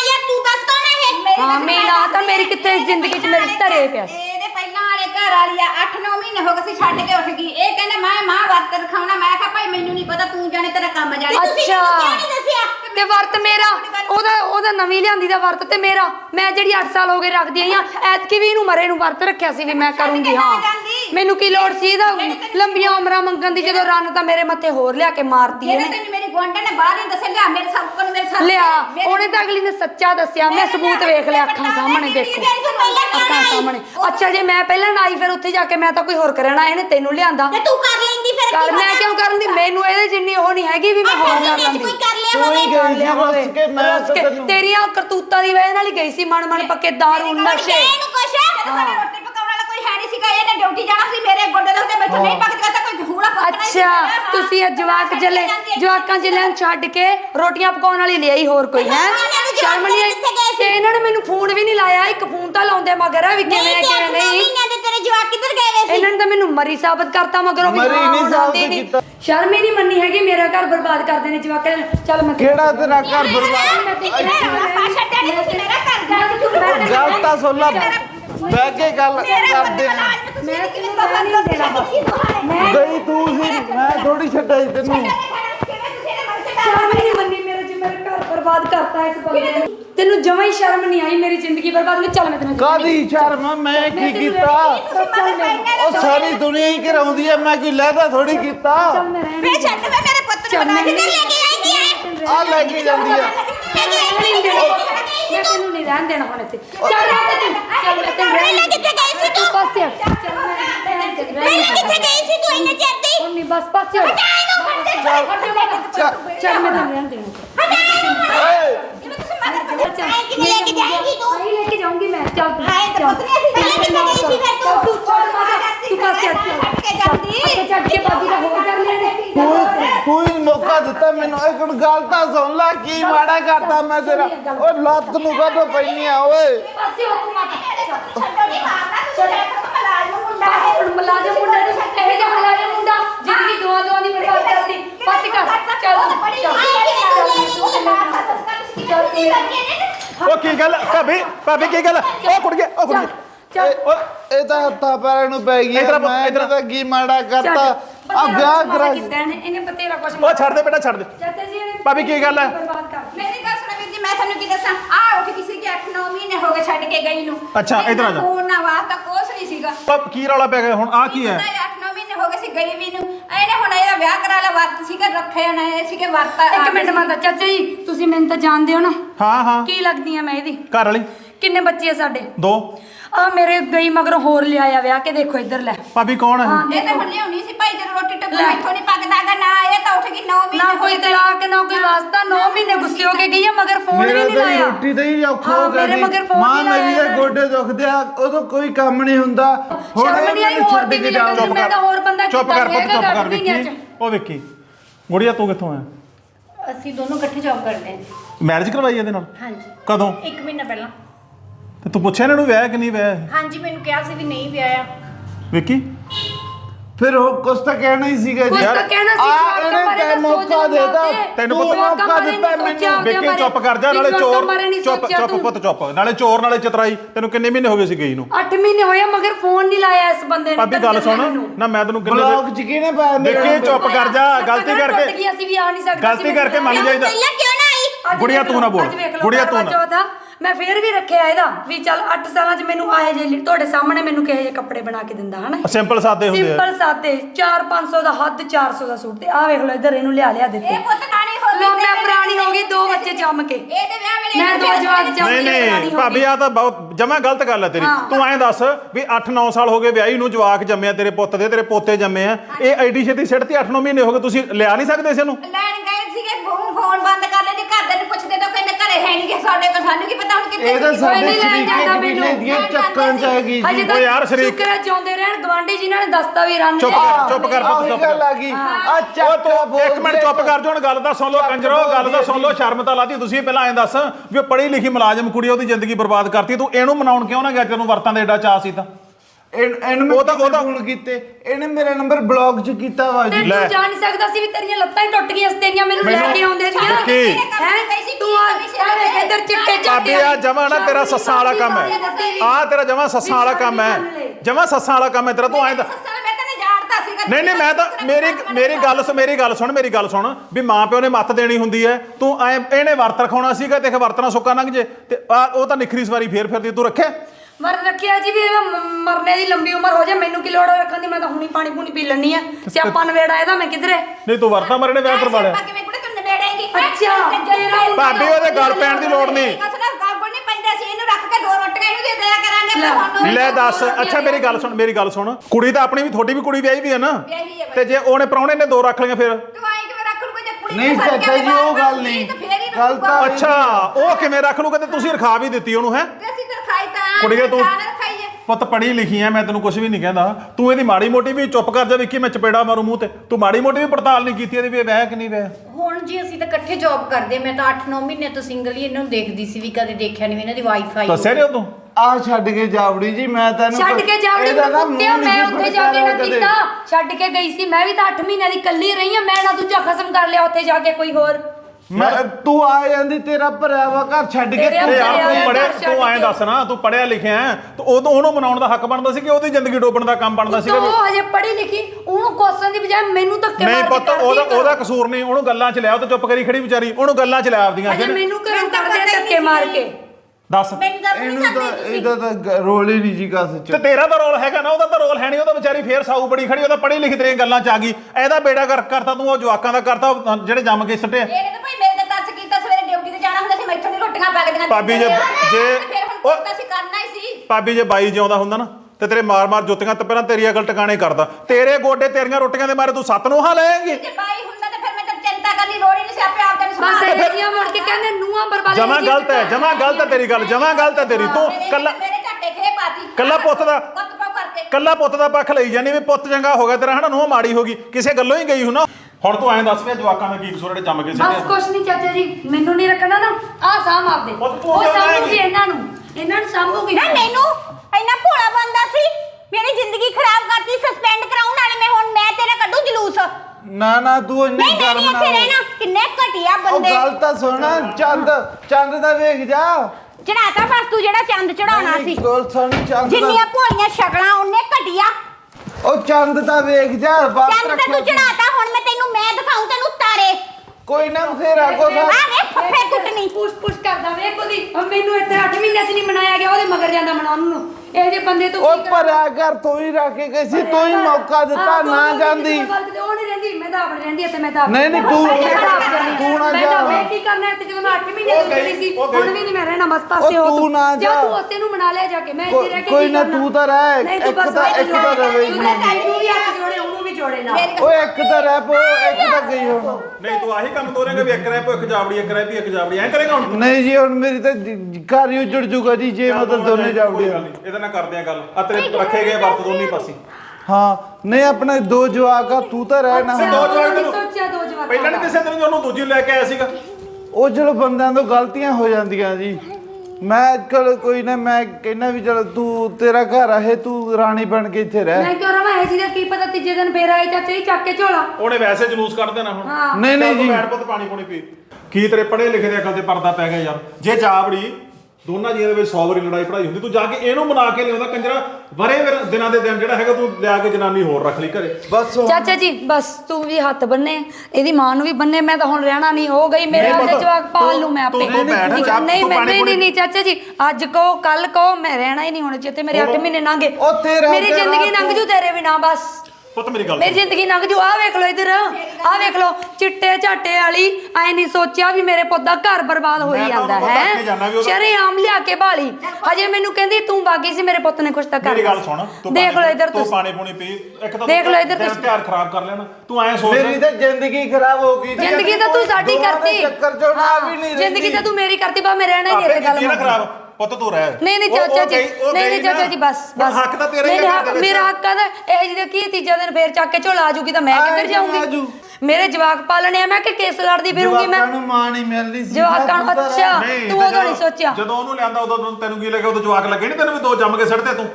ਹੈ ਮੇਰੀ ਤਾਂ ਮੇਰੀ ਕਿੱਥੇ ਜ਼ਿੰਦਗੀ 'ਚ ਮੇਰੀ ਧਰੇ ਪਿਆ ਸੀ। ਇਹਦੇ ਪਹਿਲਾਂ ਵਾਲੇ ਘਰ ਵਾਲੀ ਆ 8-9 ਮਹੀਨੇ ਹੋ ਗਏ ਸੀ ਛੱਡ ਕੇ ਉੱਠ ਗਈ। ਇਹ ਕਹਿੰਦਾ ਮੈਂ ਮਾਂ ਵਰਤ ਰਖਾਉਣਾ ਮੈਂ ਕਿਹਾ ਭਾਈ ਮੈਨੂੰ ਨਹੀਂ ਪਤਾ ਤੂੰ ਜਾਣੇ ਤੇਰਾ ਕੰਮ ਜਾਣੇ। ਤੁਸੀਂ ਅੱਛਾ। ਮੈਨੂੰ ਕਿਉਂ ਨਹੀਂ ਦੱਸਿਆ? ਤੇ ਵਰਤ ਮੇਰਾ। ਉਹਦਾ ਉਹਦਾ ਨਵੀਂ ਲਿਆਂਦੀ ਦਾ ਵਰਤ ਤੇ ਮੇਰਾ। ਮੈਂ ਜਿਹੜੀ 8 ਸਾਲ ਹੋ ਗਏ ਰੱਖਦੀ ਆਈ ਆ। ਐਤਕੀ ਵੀ ਇਹਨੂੰ ਮਰੇ ਨੂੰ ਵਰਤ ਰੱਖਿਆ ਸੀ ਵੀ ਮੈਂ ਕਰੂੰਗੀ ਹਾਂ। ਮੈਨੂੰ ਕੀ ਲੋੜ ਸੀ ਇਹਦਾ? ਲੰਬੀਆਂ ਉਮਰਾਂ ਮੰਗਣ ਦੀ ਜਦੋਂ ਰੰਨ ਤਾਂ ਮੇਰੇ ਮੱਥੇ ਹੋਰ ਲਿਆ ਕੇ ਮਾਰਤੀ ਇਹਨੇ। ਤੈਨੂੰ ਮੇਰੀ ਗੁਆਂਢਣ ਨੇ ਬਾਹਰ ਹੀ ਦੱਸਿਆ ਲਿਆ ਮੇਰੇ ਸਭ ਕੋਲ ਮੇਰੇ ਸਾਥ ਲਿਆ। ਉਹਨੇ ਤਾਂ ਅਗਲੀ ਨੇ ਸੱਚਾ ਦੱਸਿਆ। ਮੈਂ ਸਬੂਤ ਵੇਖ ਲਿਆ ਅੱਖਾਂ ਸਾਹਮਣੇ ਦੇਖੋ। ਅੱਖਾਂ ਸਾਹਮਣੇ। ਅੱਛਾ ਜੇ ਮੈਂ ਪਹਿਲਾਂ ਨਾ ਆਈ ਫਿਰ ਉੱਥੇ ਜਾ ਕੇ ਮੈਂ ਤਾਂ ਕੋਈ ਹੋਰ ਕਰਨਾ ਇਹਨੇ ਤੈਨੂੰ ਲਿਆਂਦਾ। ਤੇ ਤੂੰ ਕਰ ਲੈਂਦੀ ਫਿਰ ਕਰ ਮੈਂ ਕਿਉਂ ਕਰਨ ਦੀ ਮੈਨੂੰ ਇਹਦੇ ਜਿੰਨੀ ਉਹ ਨਹੀਂ ਹੈਗੀ ਵੀ ਮੈਂ ਹੋਰ ਕਰ ਲੈਂਦੀ ਕੋਈ ਕਰ ਲਿਆ ਤੂੰ ਹੀ ਗਈ ਸੀ ਰੁੱਸ ਕੇ ਮੈਂ ਤਾਂ ਤੈਨੂੰ ਤੇਰੀਆਂ ਕਰਤੂਤਾਂ ਦੀ ਵਜ੍ਹਾ ਨਾਲ ਹੀ ਗਈ ਸੀ ਮਨ ਮਨ ਪੱਕੇ ਦਾਰੂ ਨਸ਼ੇ। ਇਹਨੂੰ ਕੁਛ? ਸਾਡੇ ਰੋਟੀ ਪਕਾਉਣ ਵਾਲਾ ਕੋਈ ਹੈ ਨਹੀਂ ਸੀਗਾ ਇਹਨੇ ਡਿਊਟੀ ਜਾਣਾ ਸੀ ਮੇਰੇ ਗੋਡੇ ਦੇ ਉੱਤੇ ਮੈਥੋਂ ਨਹੀਂ ਪੱਕਦਾ ਤਾਂ ਕੋਈ ਹੂੜਾ ਪੱਕਣਾ ਅੱਛਾ ਤੁਸੀਂ ਇਹ ਜਵਾਕ ਜਲੇ ਜਵਾਕਾਂ ਜਿਲਿਆਂ ਨੂੰ ਛੱਡ ਕੇ ਰੋਟੀਆਂ ਪਕਾਉਣ ਵਾਲੀ ਲਿਆਈ ਹੋਰ ਕੋਈ ਹੈ? ਸ਼ਰਮ ਨਹੀਂ ਆਈ? ਤੇ ਇਹਨਾਂ ਨੇ ਮੈਨੂੰ ਫੋਨ ਵੀ ਨਹੀਂ ਲਾਇਆ ਇੱਕ ਫੋਨ ਤਾਂ ਲਾਉਂਦੇ ਮਗਰ ਵੀ ਕਿਵੇਂ ਆ, ਕਿਵੇਂ ਨਹੀਂ। ਜਵਾਕ ਕਿੱਧਰ ਗਏ ਵੇ ਸੀ? ਇਹਨਾਂ ਨੇ ਤਾਂ ਮੈਨੂੰ ਮਰੀ ਸਾਬਤ ਕਰਤਾ ਮਗਰ ਉਹ ਵੀ ਮਰੀ ਨਹੀਂ ਸਾਬਤ। ਕੀਤਾ। ਸ਼ਰਮ ਹੀ ਨਹੀਂ ਮੰਨੀ ਹੈਗੀ ਮੇਰਾ ਘਰ ਬਰਬਾਦ ਕਰਦੇ ਨੇ ਜਵਾਕਾਂ। ਨੇ ਚੱਲ ਮੈਂ ਕਿਹੜਾ ਤੇਰਾ ਘਰ ਬਰਬਾਦ? ਮੈਂ ਤੇ ਪਾਸ਼ਾ ਡੈਡੀ ਤੁਸੀਂ ਮੇਰਾ ਘਰ ਜਾ ਕੇ ਤੂੰ ਗੱਲ ਤਾਂ ਸੁਣ ਲਾ। ਬਹਿ ਕੇ ਗੱਲ ਕਰਦੇ ਆ ਮੈਂ ਤੈਨੂੰ ਰਹਿਣ ਨਹੀਂ ਦੇਣਾ। ਬਸ ਮੈਂ ਗਈ ਤੂੰ ਸੀ ਮੈਂ ਥੋੜੀ ਛੱਡਾਈ ਤੈਨੂੰ। ਸ਼ਰਮ ਹੀ ਨਹੀਂ ਮੰਨੀ ਬਰਬਾਦ ਕਰਤਾ ਇਸ ਬੰਦੇ ਨੇ। ਤੈਨੂੰ ਜਮਾਂ ਹੀ ਸ਼ਰਮ ਨਹੀਂ ਆਈ ਮੇਰੀ ਜ਼ਿੰਦਗੀ ਬਰਬਾਦ ਕਰ ਚੱਲ ਮੈਂ ਤੈਨੂੰ ਕਾਦੀ ਸ਼ਰਮ? ਮੈਂ ਕੀ ਕੀਤਾ? ਉਹ ਸਾਰੀ ਦੁਨੀਆ ਹੀ ਘਰਾਉਂਦੀ ਐ ਮੈਂ ਕੋਈ ਲਹਿਦਾ ਥੋੜੀ ਕੀਤਾ? ਚੱਲ ਮੈਂ ਰਹਿਣ ਫੇਰ ਛੱਡ ਵੇ ਮੇਰੇ ਪੁੱਤ ਨੂੰ ਬਣਾ ਕੇ ਲੈ ਕੇ ਆਈ ਨਹੀਂ ਆ ਲੈ ਕੇ ਜਾਂਦੀ ਆ। ਮੈਂ ਤੈਨੂੰ ਨਹੀਂ ਰਹਿਣ ਦੇਣਾ ਹੁਣ ਇੱਥੇ। ਚੱਲ ਮੈਂ ਤੈਨੂੰ ਚੱਲ ਮੈਂ ਤੈਨੂੰ ਰਹਿਣ ਕਿੱਥੇ ਗਈ ਸੀ ਤੂੰ? ਪਾਸੇ। ਚੱਲ ਮੈਂ ਰਹਿਣ ਕਿੱਥੇ ਗਈ ਸੀ ਤੂੰ ਇੰਨੇ ਚਿਰ ਦੀ? ਹੁਣ ਨਹੀਂ ਬਸ ਪਾਸੇ ਹੋ ਜਾ ਚੱਲ ਚੱਲ ਚੱਲ ਮੈਂ ਤੈਨੂੰ ਰਹਿਣ ਦੇਣਾ। ਓਏ ਜਿਵੇਂ ਤੁਸੀਂ ਮਗਰ ਚੱਲ ਆਏ ਕਿਵੇਂ ਲੈ ਕੇ ਜਾਏਗੀ ਤੂੰ ਆਈ ਲੈ ਕੇ ਜਾਊਂਗੀ ਮੈਂ ਚੱਲ ਤੂੰ ਹਾਏ ਤੇ ਪੁੱਤ ਨੇ ਅਸੀਂ ਪਹਿਲਾਂ ਕਿੱਥੇ ਗਈ ਸੀ ਫਿਰ ਤੂੰ ਤੂੰ ਛੱਡ ਮਾਤਾ ਤੂੰ ਪਾਸੇ ਹਟ ਛੱਡ ਕੇ ਜਾਂਦੀ ਅੱਗੇ ਛੱਡ ਕੇ ਬਾਕੀ ਦਾ ਹੋਰ ਕਰ ਲੈਣੇ ਤੂੰ ਤੂੰ ਹੀ ਮੌਕਾ ਦਿੱਤਾ ਮੈਨੂੰ। ਇੱਕ ਹੁਣ ਗੱਲ ਤਾਂ ਸੁਣ ਲੈ, ਕੀ ਮਾੜਾ ਕਰਤਾ ਮੈਂ ਤੇਰਾ। ਓਏ, ਲੱਤ ਨੂੰ ਕਾਹਤੋਂ ਪੈਣੀ ਆ, ਓਏ। ਪਾਸੇ ਹੋ ਤੂੰ ਮਾਤਾ ਛੱਡੋ ਨਹੀਂ ਮਾਰਨਾ ਤੂੰ ਛੱਡ ਕੇ ਮਲਾਜ ਨੂੰ ਮੁੰਡਾ ਹੈ ਹੁਣ ਮਲਾਜਮ ਮੁੰਡਾ ਨੇ ਇਹ ਜਿਹਾ ਮਲਾਜਮ ਮੁੰਡਾ ਜ਼ਿੰਦਗੀ ਦੁਆ ਦੁਆ ਦੀ ਬਰਬਾਦ ਕਰਦੀ ਪਾਸੇ ਕਰ ਚੱਲ ਬੜੀ ਚੱਲ। ਉਹ ਕੀ ਗੱਲ? ਭਾਬੀ ਭਾਬੀ ਕੀ ਗੱਲ? ਉਹ ਕੁੜ ਗਿਆ ਉਹ ਕੁੜ ਗਿਆ ਚੱਲ ਇਹ ਓਏ, ਇਹ ਤਾਂ ਹੱਥਾਂ ਪੈਰਾਂ ਨੂੰ ਪੈ ਗਈ ਇੱਧਰ ਆ ਮੈਂ ਇੱਧਰ ਆ। ਤਾਂ ਕੀ ਮਾੜਾ ਕਰਤਾ। ਆ ਵਿਆਹ ਕਰਾ ਕੀਤਾ ਇਹਨੇ ਇਹਨੇ ਬਤੇਰਾ ਕੁਛ ਉਹ ਛੱਡ ਦੇ ਬੇਟਾ ਛੱਡ ਦੇ। ਚਾਚਾ ਜੀ ਇਹਨੇ ਭਾਬੀ ਕੀ ਗੱਲ ਹੈ? ਬਰਬਾਦ ਕਰ ਮੇਰੀ ਗੱਲ ਸੁਣ ਵੀਰ ਜੀ ਮੈਂ ਤੁਹਾਨੂੰ ਕੀ ਦੱਸਾਂ? ਆ ਉੱਠ ਗਈ ਸੀ ਕਿ 8-9 ਮਹੀਨੇ ਹੋ ਗਏ ਛੱਡ ਕੇ ਗਈ ਨੂੰ। ਅੱਛਾ, ਇੱਧਰ ਆ ਜਾ। ਫੋਨ ਨਾ ਵਾਸਤਾ ਕੁਛ ਨਹੀਂ ਸੀਗਾ। ਉਹ ਕੀ ਰੌਲਾ ਪੈ ਗਿਆ ਹੁਣ? ਆ ਕੀ ਹੈ? 8-9 ਮਹੀਨੇ ਹੋ ਗਏ ਸੀ ਗਈ ਵੀ ਨੂੰ? ਇਹਨੇ ਹੁਣ ਇਹਦਾ ਵਿਆਹ ਕਰਾ ਲਿਆ ਵਰਤ ਸੀਗਾ ਰੱਖਿਆ ਨਾ ਇਹ ਸੀਗੇ ਵਰਤ ਇੱਕ ਮਿੰਟ ਮਾਤਾ ਚਾਚਾ ਜੀ ਤੁਸੀਂ ਮੈਨੂੰ ਤਾਂ ਜਾਣਦੇ ਹੋ ਨਾ। ਹਾਂ ਹਾਂ। ਕੀ ਲੱਗਦੀ ਆ ਮੈਂ ਇਹਦੀ? ਘਰ ਵਾਲੀ। ਕਿੰਨੇ ਬੱਚੇ ਆ ਸਾਡੇ? ਦੋ। ਆ ਮੇਰੇ ਗਈ ਮਗਰੋਂ ਹੋਰ ਲਿਆਇਆ ਵਿਆਹ ਕੇ ਦੇਖੋ ਇੱਧਰ ਲੈ। ਭਾਬੀ ਕੌਣ ਹੈ ਹਾਂ ਇਹ ਤਾਂ ਹੁਣ ਲਿਆਉਣੀ ਸੀ ਭਾਈ ਜਦੋਂ ਰੋਟੀ ਟੱਕਰ ਲੈ। ਇੱਥੋਂ ਨਹੀਂ ਪੱਕਦਾਗਾ ਨਾ ਇਹ ਤਾਂ ਉੱਠ ਗਈ 9 ਮਹੀਨੇ ਨਾ ਕੋਈ ਤਲਾਕ ਨਾ ਕੋਈ ਵਾਸਤਾ 9 ਮਹੀਨੇ ਗੁੱਸੇ ਹੋ ਕੇ ਗਈ ਆ ਮਗਰ ਫੋਨ ਵੀ ਮੇਰਾ ਨਹੀਂ ਤਾਂ ਲਾਇਆ। ਰੋਟੀ ਦਾ ਹੀ ਔਖਾ ਹਾਂ, ਹੋ ਗਿਆ ਮੇਰੇ ਸੀ। ਮਗਰ ਫੋਨ ਮਾਂ ਨਹੀਂ ਲਾਇਆ ਮੇਰੀ ਦੇ ਇਹਨੇ। ਗੋਡੇ ਦੁਖਦੇ ਆ ਉਦੋਂ ਕੋਈ ਕੰਮ ਨਹੀਂ ਹੁੰਦਾ। ਸ਼ਰਮ ਇਹ ਨਹੀਂ ਆਈ, ਮੈਨੂੰ ਹੋਰ ਛੱਡ ਵੀ ਕੇ ਨਹੀਂ ਜਾਓ। ਲੱਗਦੀ। ਮੈਂ ਤਾਂ ਹੋਰ ਬੰਦਾ ਚੁੱਪ ਕੀਤਾ ਕਰ ਪੁੱਤ ਹੈਗਾ ਚੁੱਪ ਕਰ ਮਹੀਨਿਆਂ ਵਿੱਕੀ। ਚ। ਉਹ ਵਿੱਕੀ ਗੁੜੀਆ ਤੂੰ ਕਿੱਥੋਂ ਆਇਆ? ਅਸੀਂ ਦੋਨੋਂ ਇਕੱਠੇ ਜੌਬ ਕਰਦੇ ਹਾਂ ਮੈਰਿਜ ਕਰਵਾਈ ਇਹਦੇ ਨਾਲ? ਹਾਂਜੀ। ਕਦੋਂ? ਇੱਕ ਮਹੀਨਾ ਪਹਿਲਾਂ। ਤੇ ਤੂੰ ਪੁੱਛਿਆ ਇਹਨਾਂ ਨੂੰ ਵਿਆਹ ਕਿ ਨਹੀਂ ਵਿਆਹ ਹਾਂਜੀ ਮੈਨੂੰ ਕਿਹਾ ਸੀ ਵੀ ਨਹੀਂ ਵਿਆਹਿਆ। ਵਿੱਕੀ? ਫਿਰ ਉਹ ਕੁਛ ਤਾਂ ਕਹਿਣਾ ਹੀ ਸੀਗਾ ਕੁਛ ਤਾਂ ਕਹਿਣਾ ਸੀ, ਆ ਜਵਾਕਾਂ ਇਹਨੇ ਬਾਰੇ ਤੈਨੂੰ ਮੌਕਾ ਲੈਂਦਾ ਦੇਤਾ। ਤੈਨੂੰ ਤੂੰ ਪਤਾ ਮੌਕਾ ਬਾਰੇ ਦਿੱਤਾ ਨਹੀਂ ਸੋਚਿਆ। ਮੈਨੂੰ ਵਿੱਕੀ। ਚੁੱਪ ਕਰ ਜਾ ਨਾਲੇ ਚੋਰ। ਬਾਰੇ ਨਹੀਂ ਚੁੱਪ ਸੋਚਿਆ ਚੁੱਪ ਤੂੰ। ਪੁੱਤ ਚੁੱਪ। ਨਾਲੇ ਚੋਰ ਨਾਲੇ ਚਤਰਾਈ। ਤੈਨੂੰ ਕਿੰਨੇ ਮਹੀਨੇ ਹੋ ਗਏ ਸੀ ਗਈ ਨੂੰ? 8 ਮਹੀਨੇ ਹੋਇਆ ਮਗਰ ਫੋਨ ਨਹੀਂ ਲਾਇਆ ਇਸ ਬੰਦੇ ਨੇ ਭਾਬੀ ਗੱਲ ਸੁਣ। ਨੇ ਮੈਂ ਤੈਨੂੰ ਕਿੰਨੇ ਬਲੌਗ ਚ ਕਿਹਨੇ ਪਾਇਆ ਮੇਰੇ? ਵਿੱਕੀ ਚੁੱਪ ਕਰ ਜਾ ਗਲਤੀ ਕਰਕੇ। ਅਸੀਂ ਵੀ ਆ ਨਹੀਂ ਸਕਦੇ ਗਲਤੀ ਕਰਕੇ ਮੰਨ ਜਾਈਦਾ। ਪਹਿਲਾਂ ਕਿਉਂ ਨਾ ਆਈ? ਅੱਜ ਗੁੜੀਆ ਵੇਖ ਤੂੰ ਨਾ ਬੋਲ। ਗੁੜੀਆ ਤੂੰ ਨਾ। ਆ, ਮੈਂ ਫੇਰ ਵੀ ਰੱਖਿਆ ਇਹਦਾ ਵੀ ਚੱਲ 8 ਸਾਲਾਂ 'ਚ ਮੈਨੂੰ ਆਏ ਜੇ ਤੁਹਾਡੇ ਸਾਹਮਣੇ ਮੈਨੂੰ ਕਿਹੋ ਜਿਹੇ ਕੱਪੜੇ ਬਣਾ ਕੇ ਦਿੰਦਾ ਹਨਾ? ਸਿੰਪਲ ਸਾਦੇ ਹੁੰਦੇ ਆ। ਸਿੰਪਲ ਸਾਦੇ 4-500 ਦਾ ਹੱਦ 400 ਦਾ ਸੂਟ ਤੇ ਆ ਵੇਖ ਲਓ ਇੱਧਰ ਇਹਨੂੰ ਲਿਆ ਲਿਆ ਦਿੱਤੇ। ਇਹ ਪੁੱਤ ਕਾਣੀ ਹੋ ਲੋ ਮੈਂ ਪੁਰਾਣੀ ਹੋ ਗਈ ਦੋ ਬੱਚੇ ਜੰਮ ਕੇ। ਇਹਦੇ ਵਿਆਹ ਵੇਲੇ ਮੈਂ ਦੋ ਜਵਾਕ ਜੰਮ ਨਹੀਂ ਕੇ ਪੁਰਾਣੀ ਨਹੀਂ ਹੋ ਭਾਬੀ ਗਈ। ਆ ਤਾਂ ਬਹੁਤ ਜਮਾ ਗਲਤ ਗੱਲ ਹੈ ਤੇਰੀ। ਹਾਂ। ਤੂੰ ਐਂ ਦੱਸ ਵੀ 8-9 ਸਾਲ ਹੋ ਗਏ ਵਿਆਹੀ ਨੂੰ ਜਵਾਕ ਜੰਮਿਆ ਤੇਰੇ ਪੁੱਤ ਦੇ ਤੇਰੇ ਪੋਤੇ ਜੰਮੇ ਆ। ਇਹ ਐਡੀ ਛੇਤੀ ਸਿੱਟ ਤੇ 8-9 ਮਹੀਨੇ ਹੋ ਗਏ ਤੁਸੀਂ ਲਿਆ ਨਹੀਂ ਸਕਦੇ ਇਸ ਨੂੰ? ਲੈਣ ਗਏ ਸੀਗੇ ਫੋਨ ਫੋਨ ਬੰਦ ਕਰ ਲੈਂਦੇ ਘਰ ਦੇ ਨੂੰ ਪੁੱਛਦੇ ਤਾਂ ਕਹਿੰਦੇ ਘਰੇ ਹੈ ਨਹੀਂ ਕਿ ਸਾਡੇ ਕੋਲ ਸਾਨੂੰ ਕੀ ਪਤਾ ਹੁਣ ਕਿੱਥੇ ਇਹ ਤਾਂ ਸੀ। ਸਾਡੇ ਨਹੀਂ ਲੈਣ ਜਾਂਦਾ ਸ਼ਰੀਕੇ ਮੈਨੂੰ। ਕਿੰਨੇ ਦੀਆਂ ਚੱਕਰਾਂ ਚ ਆ ਗਈ ਹਜੇ ਸੀ ਤਾਂ ਓ ਯਾਰ ਸ਼ਰੀਕ। ਸ਼ੁਕਰ ਹੈ ਜਿਉਂਦੇ ਰਹਿਣ ਗਵਾਂਢੀ ਜਿਨ੍ਹਾਂ ਨੇ ਦੱਸਤਾ ਵੀ ਰੰਨ ਚੁੱਪ ਕਰ ਚੁੱਪ ਕਰ ਪੁੱਤ ਆਹੀ ਚੁੱਪ ਗੱਲ ਕਰ ਆ ਗਈ ਆ ਓ ਚੱਕ ਤੂੰ ਇੱਕ ਮਿੰਟ ਚੁੱਪ ਕਰ ਜਾ ਹੁਣ ਗੱਲ ਤਾਂ ਸੁਣ ਲਓ ਕੰਜਰੋ ਗੱਲ ਤਾਂ ਸੁਣ ਲਓ ਸ਼ਰਮ ਤਾਂ ਲਾਦੀ ਤੁਸੀਂ ਪਹਿਲਾਂ ਐਂ ਦੱਸ ਵੀ ਉਹ ਪੜ੍ਹੀ ਲਿਖੀ ਮੁਲਾਜ਼ਮ ਕੁੜੀ ਉਹਦੀ ਜ਼ਿੰਦਗੀ ਬਰਬਾਦ ਕਰਤੀ ਤੂੰ ਇਹਨੂੰ ਮਨਾਉਣ ਕਿਉਂ ਨਾ ਗਿਆ ਤੈਨੂੰ ਵਰਤਾਂ ਦੇ ਏਡਾ ਚਾਹ ਸੀ ਤਾਂ ਇਹਨ- ਉਹ ਤਾਂ- ਉਹ ਤਾਂ- ਫੋਨ ਕੀਤੇ। ਇਹਨੇ ਮੇਰਾ ਨੰਬਰ ਬਲੌਕ ਚ ਕੀਤਾ ਵਾ ਤੇ ਜੀ ਤੂੰ। ਜਾਣ ਨਹੀਂ ਸਕਦਾ ਸੀ ਵੀ ਤੇਰੀਆਂ ਲੱਤਾਂ ਹੀ ਟੁੱਟ ਗਈਆਂ ਸੀ ਤੇਰੀਆਂ ਮੈਨੂੰ ਲੈ ਮੈਨੂੰ- ਕੇ ਆਉਂਦੇ ਦੀਆਂ ਕੀ? ਹੈ? ਤੂੰ ਆ ਐਵੇਂ ਇੱਧਰ ਚਿੱਟੇ ਭਾਬੀ ਆ ਜਮਾ ਨਾ ਤੇਰਾ ਸੱਸਾਂ ਵਾਲਾ ਕੰਮ ਹੈ। ਆ ਤੇਰਾ ਜਮਾ ਸੱਸਾਂ ਵਾਲਾ ਕੰਮ ਹੈ। ਜਮਾ ਸੱਸਾਂ ਵਾਲਾ ਕੰਮ ਹੈ ਤੇਰਾ ਤੂੰ ਐਂ ਤਾਂ ਸੱਸਾਂ ਮੈਂ ਤੈਨੂੰ ਜਾਣਦਾ ਸੀਗਾ ਨਹੀਂ ਨਹੀਂ ਮੈਂ ਤਾਂ ਮੇਰੀ ਮੇਰੀ ਗੱਲ ਸੁਣ ਮੇਰੀ ਗੱਲ ਸੁਣ ਮੇਰੀ ਗੱਲ ਸੁਣ ਵੀ ਮਾਂ ਪਿਓ ਨੇ ਮੱਤ ਦੇਣੀ ਹੁੰਦੀ ਹੈ। ਤੂੰ ਐ ਇਹਨੇ ਵਰਤ ਰਖਾਉਣਾ ਸੀਗਾ ਤੇ ਵਰਤਣਾ ਸੁੱਕਾ ਲੰਘ ਜੇ। ਤੇ ਆ ਉਹ ਤਾਂ ਨਿਖਰੀ ਸਵਾਰੀ ਫੇਰ ਫਿਰਦੀ ਤੂੰ ਰੱਖਿਆ? ਮਰ ਰੱਖਿਆ ਜੀ ਵੀ ਇਹ ਮ- ਮਰਨੇ ਦੀ ਲੰਬੀ ਉਮਰ ਹੋ ਜਾ ਮੈਨੂੰ ਕੀ ਲੋੜ ਰੱਖਣ ਦੀ? ਮੈਂ ਤਾਂ ਹੁਣੀ ਪਾਣੀ ਪੂਣੀ ਪੀ ਲੈਣੀ ਆ। ਸਿਆਪਾ ਨਵੇੜਾ ਇਹਦਾ ਮੈਂ ਕਿਧਰੇ? ਨਹੀਂ ਤੂੰ ਵਰਤਾ ਮਰਨੇ ਵਿਆਹ ਕਰਵਾ ਲਿਆ। ਕੁੜੇ ਤੂੰ ਅੱਛਾ, ਤੇਰਾ ਭਾਬੀ ਉਹਦੇ ਗੱਲ ਪੈਣ ਦੀ ਲੋੜ ਨਹੀਂ। ਕਸਨਾ ਗਾਗੋ ਨਹੀਂ ਪੈਂਦਾ ਸੀ ਇਹਨੂੰ ਰੱਖ ਕੇ ਦੋ ਰੋਟੀਆਂ ਇਹਨੂੰ ਦੇ ਦਿਆ ਕਰਾਂਗੇ ਲੈ। ਪਰ ਹੁਣ ਲੈ ਦੱਸ ਅੱਛਾ ਮੇਰੀ ਗੱਲ ਸੁਣ ਮੇਰੀ ਗੱਲ ਸੁਣ। ਕੁੜੀ ਤਾਂ ਆਪਣੀ ਵੀ ਤੁਹਾਡੀ ਵੀ ਕੁੜੀ ਵਿਆਹੀ ਵੀ ਹੈ ਨਾ। ਵਿਆਹੀ ਹੈ ਬਾਈ। ਤੇ ਜੇ ਉਹਨੇ ਪ੍ਰਾਹੁਣੇ ਨੇ ਦੋ ਰੱਖ ਲਈਆਂ ਫਿਰ? ਤੂੰ ਆਏਂ ਕਿਵੇਂ ਰੱਖ ਲੂਗਾ ਜੇ ਕੁੜੀ ਨਹੀਂ ਚਾਚਾ ਜੀ, ਉਹ ਗੱਲ ਨਹੀਂ। ਤਾਂ ਫੇਰ ਹੀ ਗੱਲ ਰੱਖੂਗਾ। ਤਾਂ- ਅੱਛਾ ਉਹ ਕਿਵੇਂ ਰੱਖ ਲੂਗਾ ਤੇ ਤੁਸੀਂ ਰਖਾ ਵੀ ਦਿੱਤੀ ਉਹਨੂੰ ਹੈ? ਤਾਂ ਕੁੜੀਏ ਤੂੰ- ਪੁੱਤ ਪੜ੍ਹੀ ਲਿਖੀ ਐ ਮੈਂ ਤੈਨੂੰ ਕੁਝ ਵੀ ਨਹੀਂ ਕਹਿੰਦਾ। ਤੂੰ ਇਹਦੀ ਮਾੜੀ ਮੋਟੀ ਵੀ ਚੁੱਪ ਕਰ ਜਾ ਵਿੱਕੀ ਮੈਂ ਚਪੇੜਾ ਮਾਰੂ ਮੂੰਹ ਤੇ। ਤੂੰ ਮਾੜੀ ਮੋਟੀ ਵੀ ਪੜਤਾਲ ਨਹੀਂ ਕੀਤੀ ਇਹਦੀ ਵੀ ਕਿ ਨਹੀਂ ਵਿਆਹ ਹੁਣ ਜੀ ਅਸੀਂ ਤਾਂ ਇਕੱਠੇ ਜੌਬ ਕਰਦੇ ਮੈਂ ਤਾਂ 8-9 ਮਹੀਨੇ ਤੋਂ ਸਿੰਗਲ ਹੀ ਇਹਨਾਂ ਨੂੰ ਦੇਖਦੀ ਸੀ ਵੀ ਕਦੇ ਦੇਖਿਆ ਨਹੀਂ ਇਹਨਾਂ ਦੀ ਵਾਈਫਾਈ ਦੱਸਿਆ ਨਹੀਂ ਤੂੰ ਆ ਛੱਡ ਕੇ ਜਾਵੜੀ ਜੀ ਮੈਂ ਤੈਨੂੰ ਛੱਡ ਕੇ ਜਾਵੜੀ ਕੁੱਤਿਆ ਮੂੰਹ ਮੈਂ ਉੱਥੇ ਜਾ ਕੇ ਨਾ। ਕੀਤਾ। ਛੱਡ ਕੇ ਗਈ ਸੀ ਮੈਂ ਵੀ ਤਾਂ 8 ਮਹੀਨਿਆਂ ਦੀ ਕੱਲੀ ਰਹੀ ਆ ਮੈਂ ਨਾ ਦੂਜਾ ਖਸਮ ਕਰ ਲਿਆ ਉੱਥੇ ਜਾ ਕੇ ਕੋਈ ਹੋਰ। ਮੈਂ ਤੂੰ ਆ ਜਾਂਦੀ ਤੇਰਾ ਭਰਿਆ ਵਾ ਘਰ ਛੱਡ ਕੇ ਤੇਰੇ ਤੂੰ ਯਾਰ ਤੂੰ ਪੜਿਆ ਤੂੰ ਐਂ। ਦੱਸ ਨਾ ਤੂੰ ਪੜਿਆ ਲਿਖਿਆ ਹੈ, ਤੇ ਉਦੋਂ ਉਹਨੂੰ ਮਨਾਉਣ ਦਾ ਹੱਕ ਬਣਦਾ ਸੀ ਕਿ ਉਹਦੀ ਜ਼ਿੰਦਗੀ ਡੋਬਣ ਦਾ ਕੰਮ ਬਣਦਾ ਸੀਗਾ ਤੂੰ ਵੀ- ਹਜੇ ਪੜ੍ਹੀ ਲਿਖੀ ਉਹਨੂੰ ਕੋਸਣ ਦੀ ਬਜਾਏ ਮੈਨੂੰ ਧੱਕੇ ਮਾਰ ਨਹੀਂ ਕੇ ਪੁੱਤ ਕਰਦੀ ਉਹਦਾ ਘਰੋਂ। ਉਹਦਾ ਕਸੂਰ ਨਹੀਂ ਉਹਨੂੰ ਗੱਲਾਂ ਚ ਲਿਆ ਉਹ ਤੇ ਚੁੱਪ ਕਰੀ ਖੜੀ ਵਿਚਾਰੀ ਉਹਨੂੰ ਗੱਲਾਂ ਚ ਲਿਆ ਆਪਦੀਆਂ ਹਜੇ ਫਿਰ ਮੈਨੂੰ ਘਰੋਂ ਪਤਾ ਹੀ ਧੱਕੇ ਮਾਰ ਸੀ। ਕੇ ਦੱਸ। ਮੈਨੂੰ ਦੱਸ ਨਹੀਂ ਇਹਨੂੰ ਤਾਂ ਸਕਦੇ ਇਹਦਾ ਤਾਂ ਗ- ਰੋਲ ਹੀ ਨਹੀਂ ਜੀ ਕਸ ਤੇ ਚ ਤੇਰਾ ਤਾਂ ਰੋਲ ਹੈਗਾ ਨਾ ਉਹਦਾ ਤਾਂ ਰੋਲ ਹੈ ਨਹੀਂ ਉਹਦਾ ਵਿਚਾਰੀ ਫੇਰ ਸਾਊ ਬੜੀ ਖੜੀ ਉਹਦਾ ਪੜ੍ਹੀ ਲਿਖੀ ਤੇਰੀਆਂ ਗੱਲਾਂ ਚ ਆ ਗਈ। ਇਹਦਾ ਬੇੜਾ ਕਰ ਕਰਤਾ ਤੂੰ ਉਹ ਜਵਾਕਾਂ ਦਾ ਕਰਤਾ ਉਹ ਜਿਹੜੇ ਜੰਮ ਕੇ ਸੱਟੇ ਇਹਨੇ ਤਾਂ ਭਾਈ ਮੇਰੇ ਤੇ ਦੱਸ ਕੀਤਾ ਸਵੇਰੇ ਡਿਊਟੀ ਤੇ ਜਾਣਾ ਹੁੰਦਾ ਸੀ ਮੈਥੋਂ ਦੀ ਰੋਟੀਆਂ ਪੱਕਦੀਆਂ ਭਾਬੀ ਜੇ- ਜੇ- ਫਿਰ ਹੁਣ ਉਹ- ਤਾਂ ਅਸੀਂ ਕਰਨਾ ਹੀ ਸੀ। ਭਾਬੀ ਜੇ ਬਾਈ ਜਿਉਂਦਾ ਹੁੰਦਾ ਨਾ ਤੇ ਤੇਰੇ ਮਾਰ-ਮਾਰ ਜੁੱਤੀਆਂ ਤੇ ਪਹਿਲਾਂ ਤੇਰੀ ਅਕਲ ਟਿਕਾਣੇ ਕਰਦਾ। ਤੇਰੇ ਗੋਡੇ ਤੇਰੀਆਂ ਰੋਟੀਆਂ ਦੇ ਮਾਰੇ ਤੂੰ ਸੱਤ ਨੂੰ ਹਾਂ ਲਏਂਗੀ ਜੇ ਬਾਈ ਤਾਂ ਤਾਂ ਚਿੰਤਾ ਕਰਨ ਦੀ ਲੋੜ ਹੀ ਨਹੀਂ ਸੀ ਆਪੇ ਆਪ ਤੈਨੂੰ ਬਸ ਸੰਭਾਲ ਇਹ ਜੀਆਂ ਮੁੜ ਕੇ ਕਹਿੰਦੇ ਨੂੰਹਾਂ ਬਰਬਾਦ ਜਮਾ ਗਲਤ ਹੈ ਜਮਾ ਗਲਤ ਹੈ ਤੇਰੀ ਗੱਲ ਜਮਾ ਗਲਤ ਹੈ ਤੇਰੀ। ਤੂੰ ਮੇਰੇ- ਕੱਲਾ ਮੇਰੇ ਝੱਟੇ ਖੇ ਪਾਤੀ। ਕੱਲਾ ਪੁੱਤ ਦਾ- ਕਰਕੇ। ਕੱਲਾ ਪੁੱਤ ਦਾ ਪੱਖ ਲਈ ਜਾਨੀ ਵੀ ਪੁੱਤ ਚੰਗਾ ਹੋ ਗਿਆ ਤੇਰਾ ਹਨਾ ਨੂੰਹ ਮਾੜੀ ਹੋ ਗਈ। ਕਿਸੇ ਗੱਲੋਂ ਹੀ ਗਈ ਹੁਣਾ। ਹੁਣ ਤੂੰ ਐਂ ਦੱਸ ਵੀ ਇਹ ਜਵਾਕਾਂ ਦਾ ਕੀ ਕਸੂਰ ਜਿਹੜੇ ਜੰਮ ਕੇ ਬਸ ਸਿੱਟੇ ਕੁਛ ਨਹੀਂ ਚਾਚਾ ਜੀ ਮੈਨੂੰ ਨਹੀਂ ਰੱਖਣਾ ਨਾ। ਆ ਸਾਮ ਆਪਦੇ। ਉਹ ਤੂੰ ਉਹ ਕਿਉਂ ਸਾਂਭੂਗੀ ਲਾਏਂਗੀ? ਇਹਨਾਂ ਨੂੰ। ਇਹਨਾਂ ਨੂੰ ਸਾਂਭੂਗੀ ਨਾ ਮੈਨੂੰ ਇੰਨਾ ਭੋਲਾ ਬੰਦਾ ਸੀ ਮੇਰੀ ਜ਼ਿੰਦਗੀ ਖਰਾਬ ਕਰਤੀ ਸਸਪੈਂਡ ਕਰਾਉਣ ਵਾਲੇ ਮੈਂ ਹੁਣ ਮੈਂ ਤੇਰਾ ਕੱਢੂ ਜਲੂਸ। ਨਾ ਨਾ ਤੂੰ ਇੰਨੀ ਨਹੀਂ ਮੈਂ ਗਰਮ ਨਾ ਹੋ। ਰਹਿਣਾ ਕਿੰਨੇ ਘਟਿਆ ਉਹ ਬੰਦੇ। ਗੱਲ ਤਾਂ ਸੁਣ ਚੰਦ ਚੰਦ ਦਾ ਵੇਖ ਜਾ। ਚੜਾਤਾ ਬਸ ਤੂੰ ਜਿਹੜਾ ਚੰਦ ਚੜਾਉਣਾ ਸੀ। ਗੋਲ ਸੁਣ ਚੰਦ ਜਿੰਨੀਆਂ ਦਾ ਭੋਲੀਆਂ ਸ਼ਕਲਾਂ ਉਹਨੇ ਘਟਿਆ। ਉਹ ਚੰਦ ਦਾ ਵੇਖ ਜਾ ਬਾਤ ਚੰਦ ਤੇ ਤੂੰ ਚੜਾਤਾ ਹੁਣ ਮੈਂ ਤੈਨੂੰ ਮੈਂ ਦਿਖਾਉਂ ਤੈਨੂੰ ਤਾਰੇ। ਕੋਈ ਨਾ ਫੇਰਾ ਕੋ ਆ। ਵੇ ਫੱਫੇ ਕੁੱਟਣੀ ਪੁਸ਼ ਪੁਸ਼ ਕਰਦਾ ਵੇਖ ਉਹਦੀ ਉਹ ਮੈਨੂੰ ਇੱਥੇ 8 ਮਹੀਨਿਆਂ 'ਚ ਨਹੀਂ ਮਨਾਇਆ ਗਿਆ ਉਹਦੇ ਮਗਰ ਜਾਂਦਾ ਮਨਾਉਣ ਨੂੰ ਇਹ ਜੇ ਬੰਦੇ ਤੋਂ ਉਹ ਭਰਿਆ ਘਰ ਤੋਂ ਹੀ ਰੱਖ ਕੇ ਗਈ ਸੀ ਤੂੰ ਹੀ ਮੌਕਾ ਦਿੱਤਾ ਨਾ ਜਾਂਦੀ ਉਹ ਨਹੀਂ ਰਹਿੰਦੀ ਮੈਂ ਤਾਂ ਆਪ ਰਹਿੰਦੀ ਇੱਥੇ ਮੈਂ ਤਾਂ ਨਹੀਂ, ਨਹੀਂ, ਤੂੰ- ਮੈਂ ਤਾਂ। ਤੂੰ ਨਾ ਮੈਂ ਜਾ। ਤਾਂ ਮੈਂ ਕੀ ਕਰਨਾ ਇੱਥੇ ਜਦੋਂ ਮੈਂ 8 ਮਹੀਨੇ ਦੀ ਚਲੀ ਸੀ। ਹੁਣ ਵੀ ਨਹੀਂ ਮੈਂ ਰਹਿਣਾ ਬਸ ਪਾਸੇ ਉਹ ਹੋ ਤੂੰ ਨਾ ਜਾ। ਤੂੰ ਉਸੇ ਨੂੰ ਮਨਾ ਲਿਆ ਜਾ ਕੇ ਮੈਂ ਇੱਥੇ ਕੋਈ- ਰਹਿ ਕੇ ਕੋਈ ਕੀ ਨਾ ਕਰਨਾ? ਤੂੰ ਤਾਂ ਰਹਿ, ਨਹੀਂ, ਤੂੰ ਇੱਕ ਬਸ ਤਾਂ- ਰਹਿ ਇੱਕ ਤਾਂ ਜੋੜੇ। ਰਵੇ ਤੂੰ ਤਾਂ ਤੈਨੂੰ ਵੀ ਹੱਥ ਜੋੜੇ ਉਹਨੂੰ ਵੀ ਜੋੜੇ ਨਾ ਉਹ ਇੱਕ ਤਾਂ ਰਹਿ ਪੋ ਇੱਕ ਤਾਂ ਗਈ ਹੁਣ ਨਹੀਂ ਤੂੰ ਆਹੀ ਕੰਮ ਤੋਰੇਂਗਾ ਵੀ ਇੱਕ ਰਹਿ ਪੋ ਇੱਕ ਜਾਵੜੀ ਇੱਕ ਰਹਿ ਪੀ ਇੱਕ ਜਾਵੜੀ ਐਂ ਕਰੇਗਾ ਹੁਣ? ਨਹੀਂ ਜੀ ਹੁਣ ਮੇਰੀ ਤਾਂ ਜ- ਘਰ ਹੀ ਉਜੜ ਜੂਗਾ ਜੀ ਜੇ ਮਤਲਬ ਦੋਨੇ ਕੋਈ ਜਾਵੜੀ ਗੱਲ ਨਹੀਂ, ਇਹਦੇ ਨਾਲ ਕਰਦੇ ਆ ਗੱਲ। ਆ ਤੇਰੇ ਰੱਖੇ ਗਏ ਵਰਤ ਦੋਨੀ ਪਾਸੇ। ਹਾਂ ਨਹੀਂ ਆਪਣੇ ਦੋ ਜਵਾਕ ਆ ਤੂੰ ਤਾਂ ਰਹਿ ਨਾ। ਦੋ ਜਵਾਕ ਤੈਨੂੰ- ਸੋਚਿਆ ਦੋ ਜਵਾਕ ਪਹਿਲਾਂ ਨਹੀਂ ਕਿਸੇ ਦਿਨ ਉਹਨੂੰ ਦੂਜੀ ਲੈ ਕੇ ਆਇਆ ਸੀਗਾ? ਉਹ ਚਲੋ ਬੰਦਿਆਂ ਤੋਂ ਗਲਤੀਆਂ ਹੋ ਜਾਂਦੀਆਂ ਜੀ। ਮੈਂ ਚਲ ਕੋਈ ਨਾ ਮੈਂ ਕਹਿੰਦਾ ਵੀ ਚਲ ਤੂੰ ਤੇਰਾ ਘਰ ਆ ਇਹ ਤੂੰ ਰਾਣੀ ਬਣ ਕੇ ਇੱਥੇ ਰਹਿ। ਮੈਂ ਕਿਉਂ ਰਵਾਂ? ਇਹ ਜਿਹਦਾ ਕੀ ਪਤਾ ਤੀਜੇ ਦਿਨ ਫੇਰ ਆਏ ਚਾਚਾ ਜੀ ਚੱਕ ਕੇ ਝੋਲਾ। ਉਹਨੇ ਵੈਸੇ ਜਲੂਸ ਕੱਢ ਦੇਣਾ ਹੁਣ। ਹਾਂ। ਨਹੀਂ ਨਹੀਂ ਜੀ। ਬੈਠ ਪੁੱਤ ਪਾਣੀ ਪੂਣੀ ਪੀ। ਕੀ ਤੇਰੇ ਪੜ੍ਹੇ ਲਿਖੇ ਦੇ ਅਕਲ ਤੇ ਪਰਦਾ ਪੈ ਗਿਆ ਯਾਰ। ਜੇ ਜਾਵੜੀ ਦੋਨਾਂ ਜੀਆਂ ਦੇ ਵਿੱਚ 100 ਵਾਰੀ ਲੜਾਈ ਪੜਾਈ ਹੁੰਦੀ ਤੂੰ ਜਾ ਕੇ ਇਹਨੂੰ ਮਨਾ ਕੇ ਲਿਆਉਂਦਾ ਕੰਜਰਾ ਵਰੇ ਵਰੇ ਦਿਨਾਂ ਦੇ ਦਿਨ ਜਿਹੜਾ ਹੈਗਾ ਤੂੰ ਲਿਆ ਕੇ ਜਨਾਨੀ ਹੋਰ ਰੱਖ ਲਈ ਘਰੇ। ਬਸ ਹੁਣ- ਚਾਚਾ ਜੀ ਬਸ ਤੂੰ ਵੀ ਹੱਥ ਬੰਨੇ ਇਹਦੀ ਮਾਂ ਨੂੰ ਵੀ ਬੰਨੇ ਮੈਂ ਤਾਂ ਹੁਣ ਰਹਿਣਾ ਨਹੀਂ ਹੋ ਗਈ ਮੇਰੇ ਨਹੀਂ ਪੁੱਤ, ਜਵਾਕ ਪਾਲ ਤੂੰ- ਲੂ ਮੈਂ ਆਪੇ। ਤੂੰ- ਤੂੰ ਬੈਠ, ਠੀਕ ਆ? ਚਾਹ, ਨਹੀਂ ਤੂੰ ਮੈਂ ਪਾਣੀ ਨਹੀਂ ਪੂਣੀ- ਨਹੀਂ ਚਾਚਾ ਜੀ ਅੱਜ ਕਹੋ ਕੱਲ ਕਹੋ ਮੈਂ ਰਹਿਣਾ ਹੀ ਨਹੀਂ ਹੁਣ ਜਿੱਥੇ ਮੇਰੇ 8 ਮਹੀਨੇ ਲੰਘੇ। ਉਹ ਤੇਰਾ- ਮੇਰੀ ਤੇਰਾ ਜ਼ਿੰਦਗੀ ਲੰਘ ਤੂੰ- ਜੂ ਤੇਰੇ ਬਿਨਾ ਬਸ। ਪੁੱਤ ਮੇਰੀ ਗੱਲ ਮੇਰੀ। ਜ਼ਿੰਦਗੀ ਲੰਘ ਜੂ ਆਹ ਵੇਖ ਲਓ ਇਧਰ ਆਹ ਵੇਖ ਲਓ ਚਿੱਟੇ ਝਾਟੇ ਵਾਲੀ ਐ ਨਹੀਂ ਸੋਚਿਆ ਵੀ ਮੇਰੇ ਪੁੱਤ ਦਾ ਘਰ ਬਰਬਾਦ ਹੋਈ ਤਾਂ ਜਾਂਦਾ ਹੈ। ਉਹਦਾ- ਸ਼ਰੇਆਮ ਲਿਆ ਕੇ ਬਾਲੀ ਹਜੇ ਮੈਨੂੰ ਕਹਿੰਦੀ ਤੂੰ ਬਾਗੀ ਸੀ ਮੇਰੇ ਪੁੱਤ ਨੇ ਕੁਛ ਤਾਂ ਕਰ ਮੇਰੀ ਗੱਲ ਸੁਣ ਤੂੰ ਦੇਖ ਲਓ ਇਧਰ ਤੂੰ ਪਾਣੀ ਪੂਣੀ ਪੀ ਇੱਕ ਤਾਂ ਦੇਖ ਤੂੰ ਲਓ ਇੱਧਰ ਤੁਸੀਂ। ਤਿਉਹਾਰ ਖਰਾਬ ਕਰ ਲੈਣਾ ਤੂੰ ਐਂ ਸੋਚ। ਮੇਰੀ ਤਾਂ ਜ਼ਿੰਦਗੀ ਖਰਾਬ ਹੋ ਗਈ ਜ਼ਿੰਦਗੀ ਤਾਂ ਤੂੰ ਸਾਡੀ ਕਰਤੀ। ਚੱਕਰ ਚੋਂ ਨਾ ਵੀ ਨਹੀਂ ਜ਼ਿੰਦਗੀ। ਤਾਂ ਤੂੰ ਮੇਰੀ ਕਰਤੀ ਬਾ ਮੈਂ ਰਹਿਣਾ ਹੀ ਨਹੀਂ ਇਹ ਗੱਲ। ਖਰਾਬ। ਪੁੱਤ ਤੂੰ ਰਹਿ ਨਹੀਂ ਨਹੀਂ ਚਾਚਾ ਜੀ ਨਹੀਂ ਨਹੀਂ ਚਾਚਾ। ਜੀ ਬਸ ਬਸ ਹੱਕ ਤਾਂ ਤੇਰਾ ਹੀ ਹੈ। ਮੇਰਾ ਹੱਕ ਆ ਇਹ ਜਿਹਦੇ ਕੀ ਤੀਜਾ ਦਿਨ ਫੇਰ ਚੱਕ ਕੇ ਝੋਲਾ ਆ ਜੂਗੀ ਤਾਂ ਮੈਂ ਕਿੱਧਰ ਜਾਊਂਗੀ? ਮੇਰੇ ਜਵਾਕ ਪਾਲਣੇ ਆ ਮੈਂ ਕਿ ਕੇਸ ਲੜਦੀ ਫਿਰੂੰਗੀ ਮੈਂ ਜਵਾਕਾਂ ਨੂੰ ਮਾਂ ਨਹੀਂ ਮਿਲਦੀ ਸੀ ਜਵਾਕਾਂ ਨੂੰ ਅੱਛਾ। ਤੂੰ ਉਦੋਂ ਨਹੀਂ ਸੋਚਿਆ। ਜਦੋਂ ਉਹਨੂੰ ਲਿਆਂਦਾ ਉਦੋਂ ਤੈਨੂੰ- ਕੀ ਲੱਗਿਆ ਉਦੋਂ ਜਵਾਕ ਲੱਗੇ ਨਹੀਂ ਤੈਨੂੰ ਵੀ ਦੋ ਜੰਮ ਕੇ ਸਿੱਟਦੇ ਤੂੰ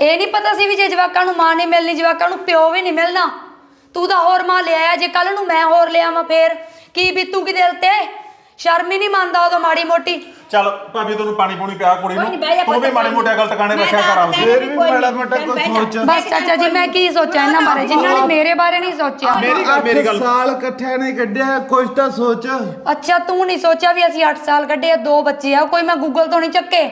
ਇਹ ਨਹੀਂ ਪਤਾ ਸੀ ਵੀ ਜੇ ਜਵਾਕਾਂ ਨੂੰ ਮਾਂ ਨਹੀਂ ਮਿਲਣੀ ਜਵਾਕਾਂ ਨੂੰ ਪਿਓ ਵੀ ਨਹੀਂ ਮਿਲਣਾ ਤੂੰ ਤਾਂ ਹੋਰ ਮਾਂ ਲਿਆਇਆ ਜੇ ਕੱਲ ਨੂੰ ਮੈਂ ਹੋਰ ਲਿਆਵਾਂ ਫੇਰ ਕੀ ਬੀਤੂਗੀ ਦਿਲ ਤੇ ਸ਼ਰਮ ਹੀ ਨਹੀਂ ਮੰਨਦਾ ਉਦੋਂ ਮਾੜੀ ਮੋਟੀ ਚੱਲ ਭਾਬੀ ਤੈਨੂੰ ਪਾਣੀ ਪੂਣੀ ਪਿਆ ਕੁੜੀ ਕੋਈ ਨੂੰ ਨਹੀਂ ਬਹਿ ਜਾ ਤੂੰ ਵੀ ਮਾੜੀ ਮੋਟਿਆ ਗੱਲ ਟਿਕਾਣੇ ਮੈਂ ਰੱਖਿਆ ਤਾਂ ਕਰ ਆਪਦੀ। ਕਹਿੰਦੀ ਫੇਰ ਵੀ ਕੋਈ ਮੋਟਾ ਚੱਲ ਕੁਝ ਬਹਿ ਜਾ। ਬਸ ਚਾਚਾ ਜੀ ਮੈਂ ਕੀ ਸੋਚਿਆ ਇਹਨਾਂ ਬਾਰੇ? ਜਿਨ੍ਹਾਂ ਨੇ ਮੇਰੇ ਬਾਰੇ ਨਹੀਂ ਸੋਚਿਆ। ਮੇਰੀ ਗੱਲ ਮੇਰੀ ਗੱਲ ਸਾਲ ਇਕੱਠਿਆਂ ਨੇ ਕੱਢਿਆ ਕੁਝ ਤਾਂ ਸੋਚ। ਅੱਛਾ ਤੂੰ ਨਹੀਂ ਸੋਚਿਆ ਵੀ ਅਸੀਂ 8 ਸਾਲ ਕੱਢੇ ਆ ਦੋ ਬੱਚੇ ਆ ਕੋਈ ਮੈਂ ਗੂਗਲ ਤੋਂ ਨਹੀਂ ਚੱਕੇ?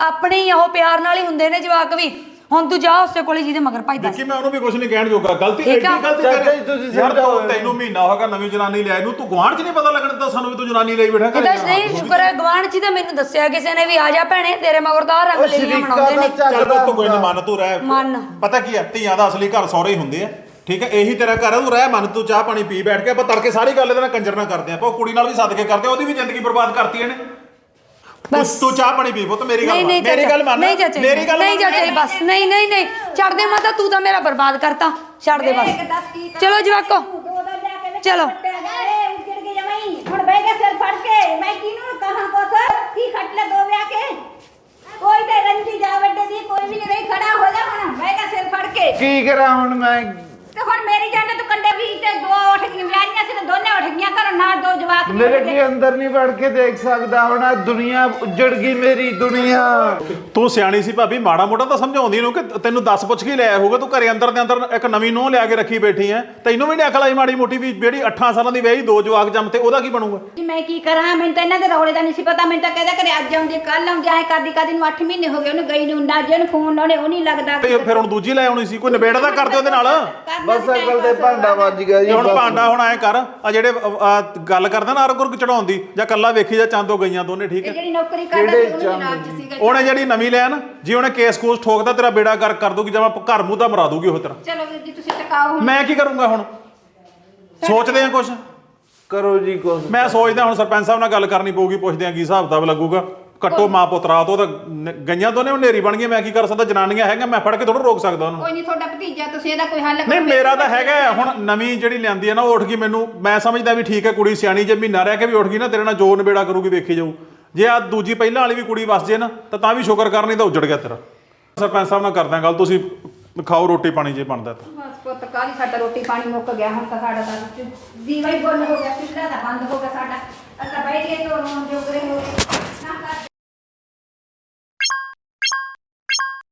ਆਪਣੇ ਹੀ ਉਹ ਪਿਆਰ ਨਾਲ ਹੀ ਹੁੰਦੇ ਨੇ ਜਵਾਕ ਵੀ। ਹੁਣ ਤੂੰ ਜਾ ਉਸੇ ਕੋਲੇ ਜਿਹਦੇ ਮਗਰ ਭਜਦਾ ਦੇਖੀ ਮੈਂ ਉਹਨੂੰ ਵੀ ਕੁਝ ਨਹੀਂ ਕਹਿਣ ਜੋਗਾ। ਗਲਤੀ ਠੀਕ ਐਡੀ ਆ। ਗਲਤੀ ਚਾਚਾ ਕਰ ਜੀ, ਤੁਸੀਂ ਯਾਰ ਸਮਝਾਓ ਤੂੰ- ਤੈਨੂੰ ਮਹੀਨਾ ਹੋਗਾ ਨਵੀਂ ਜਨਾਨੀ ਲਿਆ ਇਹਨੂੰ ਤੂੰ ਗੁਆਂਢ ਚ ਨਹੀਂ ਪਤਾ ਲੱਗਣ ਦਿੱਤਾ ਸਾਨੂੰ ਵੀ ਤੂੰ ਜਨਾਨੀ ਲਈ ਬੈਠਾ ਇਹਦਾ ਨਹੀਂ ਸ਼ੁਕਰ ਹੈ ਗਵਾਂਢ ਜੀ ਤਾਂ ਮੈਨੂੰ ਦੱਸਿਆ ਕਿਸੇ ਨੇ ਵੀ ਆ ਜਾ ਭੈਣੇ ਤੇਰੇ ਮਗਰ ਤਾਂ ਆਹ ਰੰਗ ਲੈਣੀਆਂ ਸ਼ਰੀਕਾ ਬਣਾਉਂਦੇ ਦਾ ਨੇ। ਚੱਲ ਪੁੱਤ ਕੋਈ ਨਹੀਂ ਮੰਨ ਤੂੰ ਰਹਿ। ਮੰਨ। ਪਤਾ ਕੀ ਹੈ ਧੀਆਂ ਦਾ ਅਸਲੀ ਘਰ ਸਹੁਰੇ ਹੀ ਹੁੰਦੇ ਆ। ਠੀਕ ਹੈ ਇਹੀ ਤੇਰਾ ਘਰ ਹੈ ਤੂੰ ਰਹਿ ਮੰਨ ਤੂੰ ਚਾਹ ਪਾਣੀ ਪੀ ਬੈਠ ਕੇ ਆਪਾਂ ਤੜਕੇ ਸਾਰੀ ਗੱਲ ਇਹਦੇ ਨਾਲ ਕੰਜਰ ਨਾਲ ਕਰਦੇ ਆ। ਆਪਾਂ ਉਹ ਕੁੜੀ ਨਾਲ ਵੀ ਸਦਕੇ ਕਰਦੇ ਆ ਉਹਦੀ ਵੀ ਜ਼ਿੰਦਗੀ ਬਰਬਾਦ ਕਰਤੀ ਇਹਨੇ। ਬਸ। ਤੂੰ ਚਾਹ ਪਾਣੀ ਪੀ ਪੁੱਤ ਮੇਰੀ ਗੱਲ ਨਹੀਂ ਨਹੀਂ ਮੰਨ ਮੇਰੀ ਚਾਚਾ, ਗੱਲ ਮੰਨ। ਨਹੀਂ ਚਾਚਾ ਮੇਰੀ ਗੱਲ ਨਹੀਂ ਮੰਨ। ਚਾਚਾ ਜੀ, ਬਸ। ਨਹੀਂ ਨਹੀਂ ਨਹੀਂ। ਛੱਡ ਦੇ ਮਾਤਾ ਤੂੰ ਤਾਂ ਮੇਰਾ ਬਰਬਾਦ ਕਰਤਾ। ਛੱਡ ਦੇ ਬਸ। ਚਲੋ ਜਵਾਕੋ। ਤੂੰ ਚਲੋ। ਉੱਜੜ ਕੇ ਜਮਾਈ ਹੁਣ ਬਹਿ ਗਿਆ ਸਿਰ ਫੜ ਕੇ। ਮੈਂ ਕਿਹਨੂੰ ਕਹਾਂ ਕੁਛ? ਕੀ ਖੱਟ ਲੈ ਦੋ ਵਿਆਹ ਕੇ? ਕੋਈ ਤੇ ਰੰਜੀ ਜਾ ਵੱਡੇ ਦੀ ਕੋਈ ਵੀ ਨਹੀਂ ਰਹੀ ਖੜਾ ਹੋ ਜਾ ਹੁਣ। ਬਹਿ ਗਿਆ ਸਿਰ ਫੜ ਕੇ। ਕੀ ਕਰਾਂ ਹੁਣ ਮੈਂ? ਤੇ ਹੁਣ ਮੇਰੀ ਜਾਨ ਤੂੰ ਕੰਡੇ ਵੀ ਤੇ ਦੋ ਉੱਠ ਗਈਆਂ ਵਿਆਹੀਆਂ ਸੀ ਤੇ ਦੋਨੇ ਉੱਠ ਗਈਆਂ ਘਰੋਂ ਨਾਲ ਦੋ ਜਵਾਕ ਵੀ ਮੇਰੇ ਉੱਠ ਗਏ। ਕੀ ਅੰਦਰ ਨਹੀਂ ਵੜ ਕੇ ਦੇਖ ਸਕਦਾ ਹੁਣ ਆਹ ਦੁਨੀਆ ਉੱਜੜ ਗਈ ਮੇਰੀ ਦੁਨੀਆ। ਤੂੰ ਸਿਆਣੀ ਸੀ ਭਾਬੀ ਮਾੜਾ ਮੋਟਾ ਤਾਂ ਸਮਝਾਉਂਦੀ ਨੂੰ ਕਿ ਤੈਨੂੰ ਦੱਸ ਪੁੱਛ ਕੇ ਲਿਆਇਆ ਹੋਊਗਾ ਤੂੰ ਘਰੇ ਅੰਦਰ ਦੇ ਅੰਦਰ ਇੱਕ ਨਵੀਂ ਨੂੰਹ ਲਿਆ ਕੇ ਰੱਖੀ ਬੈਠੀ ਐ। ਤੈਨੂੰ ਵੀ ਨਹੀਂ ਅਕਲ ਆਈ ਮਾੜੀ ਮੋਟੀ ਵੀ ਜਿਹੜੀ 8 ਸਾਲਾਂ ਦੀ ਵਿਆਹੀ ਦੋ ਜਵਾਕ ਜੰਮ ਤੇ ਉਹਦਾ ਕੀ ਬਣੂਗਾ? ਜੀ ਮੈਂ ਕੀ ਕਰਾਂ? ਮੈਨੂੰ ਤਾਂ ਇਹਨਾਂ ਦੇ ਰੌਲੇ ਦਾ ਨਹੀਂ ਸੀ ਪਤਾ ਮੈਨੂੰ ਤਾਂ ਕਹਿੰਦਾ ਕਰੇ ਅੱਜ ਆਉਂਦੇ ਕੱਲ ਆਉਂਦੇ ਐ ਕਰਦੀ ਕਰਦੀ ਨੂੰ 8 ਮਹੀਨੇ ਹੋ ਗਏ ਉਹਨੂੰ ਗਈ ਨੂੰ ਨਾ ਜੇ ਉਹਨੂੰ ਫੋਨ ਲਾਉਣੇ ਉਹ ਨਹੀਂ ਲੱਗਦਾ। ਤੇ ਫਿਰ ਹੁਣ ਦੂਜੀ ਲੈ ਆਉਣੀ ਸੀ ਕੋਈ ਨਿਬੇੜਾ ਤਾਂ ਕਰਦੇ ਉਹਦੇ ਨਾਲ? ਕਰਨਾ ਬਸ ਅਕਲ ਤੇ ਭਾਂਡਾ ਵੱਜ ਗਿਆ ਜੀ ਹੁਣ। ਭਾਂਡਾ ਹੁਣ ਐ ਕਰ ਆ ਜਿਹੜੇ ਅ, ਗੱਲ ਕਰਦਾ ਨਾ ਅਰਗੁਰਗ ਚੜਾਉਣ ਦੀ ਜਾਂ ਕੱਲਾ ਵੇਖੀ ਜਾਂ ਚੰਦੋ ਗਈਆਂ ਦੋਨੇ ਠੀਕ ਹੈ? ਜਿਹੜੀ ਨੌਕਰੀ ਕਰਦਾ ਸੀ ਉਹਨੂੰ ਜਨਾਬ ਚ ਸੀਗਾ ਉਹਨੇ ਜਿਹੜੀ ਨਵੀਂ ਲਿਆ ਨਾ ਜੀ ਉਹਨੇ ਕੇਸ ਕੋਸ ਠੋਕਦਾ ਤੇਰਾ ਬੇੜਾ ਕਰ ਕਰ ਦੂਗੀ ਜਮਾ ਘਰ ਮੂੰਹ ਦਾ ਮਰਾ ਦੂਗੀ ਉਹ ਤੇਰਾ। ਚਲੋ ਵੀਰ ਜੀ ਤੁਸੀਂ ਟਿਕਾਓ ਹੁਣ। ਮੈਂ ਕੀ ਕਰੂੰਗਾ ਹੁਣ? ਸੋਚਦੇ ਆ ਕੁਛ? ਕਰੋ ਜੀ ਕੁਛ। ਮੈਂ ਸੋਚਦਾ ਹੁਣ ਸਰਪੰਚ ਸਾਹਿਬ ਨਾਲ ਗੱਲ ਕਰਨੀ ਪਊਗੀ ਪੁੱਛਦੇ ਆ ਕੀ ਹਿਸਾਬ ਕਿਤਾਬ ਲੱਗੂਗਾ। ਕੱਟੋ ਮਾਂ ਪੁੱਤ ਰਾਤ ਉਹ ਤਾਂ ਨ- ਗਈਆਂ ਦੋਨੇ ਉਹ ਨੇਰੀ ਬਣ ਗਈਆਂ ਮੈਂ ਕੀ ਕਰ ਸਕਦਾ ਜਨਾਨੀਆਂ ਹੈਗੀਆਂ ਮੈਂ ਫੜ ਕੇ ਥੋੜਾ ਰੋਕ ਸਕਦਾ ਉਹਨੂੰ। ਕੋਈ ਨਹੀਂ ਤੁਹਾਡਾ ਭਤੀਜਾ ਤੁਸੀਂ ਇਹਦਾ ਕੋਈ ਹੱਲ ਨਹੀਂ। ਮੇਰਾ ਤਾਂ ਹੈਗਾ ਹੈ, ਹੁਣ ਨਵੀਂ ਜਿਹੜੀ ਲਿਆਂਦੀ ਹੈ ਨਾ ਉਹ ਉੱਠ ਗਈ ਮੈਨੂੰ ਮੈਂ ਸਮਝਦਾ ਵੀ ਠੀਕ ਹੈ ਕੁੜੀ ਸਿਆਣੀ ਜੇ ਮਹੀਨਾ ਰਹਿ ਕੇ ਵੀ ਉੱਠ ਗਈ ਨਾ ਤੇਰੇ ਨਾਲ ਜੋ ਨਿਬੇੜਾ ਕਰੂਗੀ ਵੇਖੀ ਜਾਊ। ਜੇ ਆ ਦੂਜੀ ਪਹਿਲਾਂ ਵਾਲੀ ਵੀ ਕੁੜੀ ਵਸ ਜੇ ਨਾ ਤਾਂ ਤਾਂ ਵੀ ਸ਼ੁਕਰ ਕਰਨੀ ਤਾਂ ਉੱਜੜ ਗਿਆ ਤੇਰਾ। ਸਰਪੰਚ ਸਾਹਿਬ ਨਾਲ ਕਰਦਾ ਗੱਲ ਤੁਸੀਂ ਖਾਓ ਰੋਟੀ ਪਾਣੀ ਜੇ ਬਣਦਾ ਤਾਂ। ਬਸ ਪੁੱਤ ਕਾਲੀ ਸਾਡਾ ਰੋਟੀ ਪਾਣੀ ਮੁੱਕ ਗਿਆ ਹੁਣ ਤਾਂ ਸਾਡਾ ਤਾਂ ਦੀਵਾ ਹੀ ਬੰਦ ਹੋ ਗਿਆ ਚੁੱਲ੍ਹਾ ਤਾਂ ਬੰਦ ਹੋ ਗਿਆ ਸਾਡਾ। ਅੱਛਾ ਬੈਠ ਕੇ ਤੋਂ ਰੋਣ ਜੋਗਰੇ ਹੋ ਗਏ। ਨਾ ਕਰ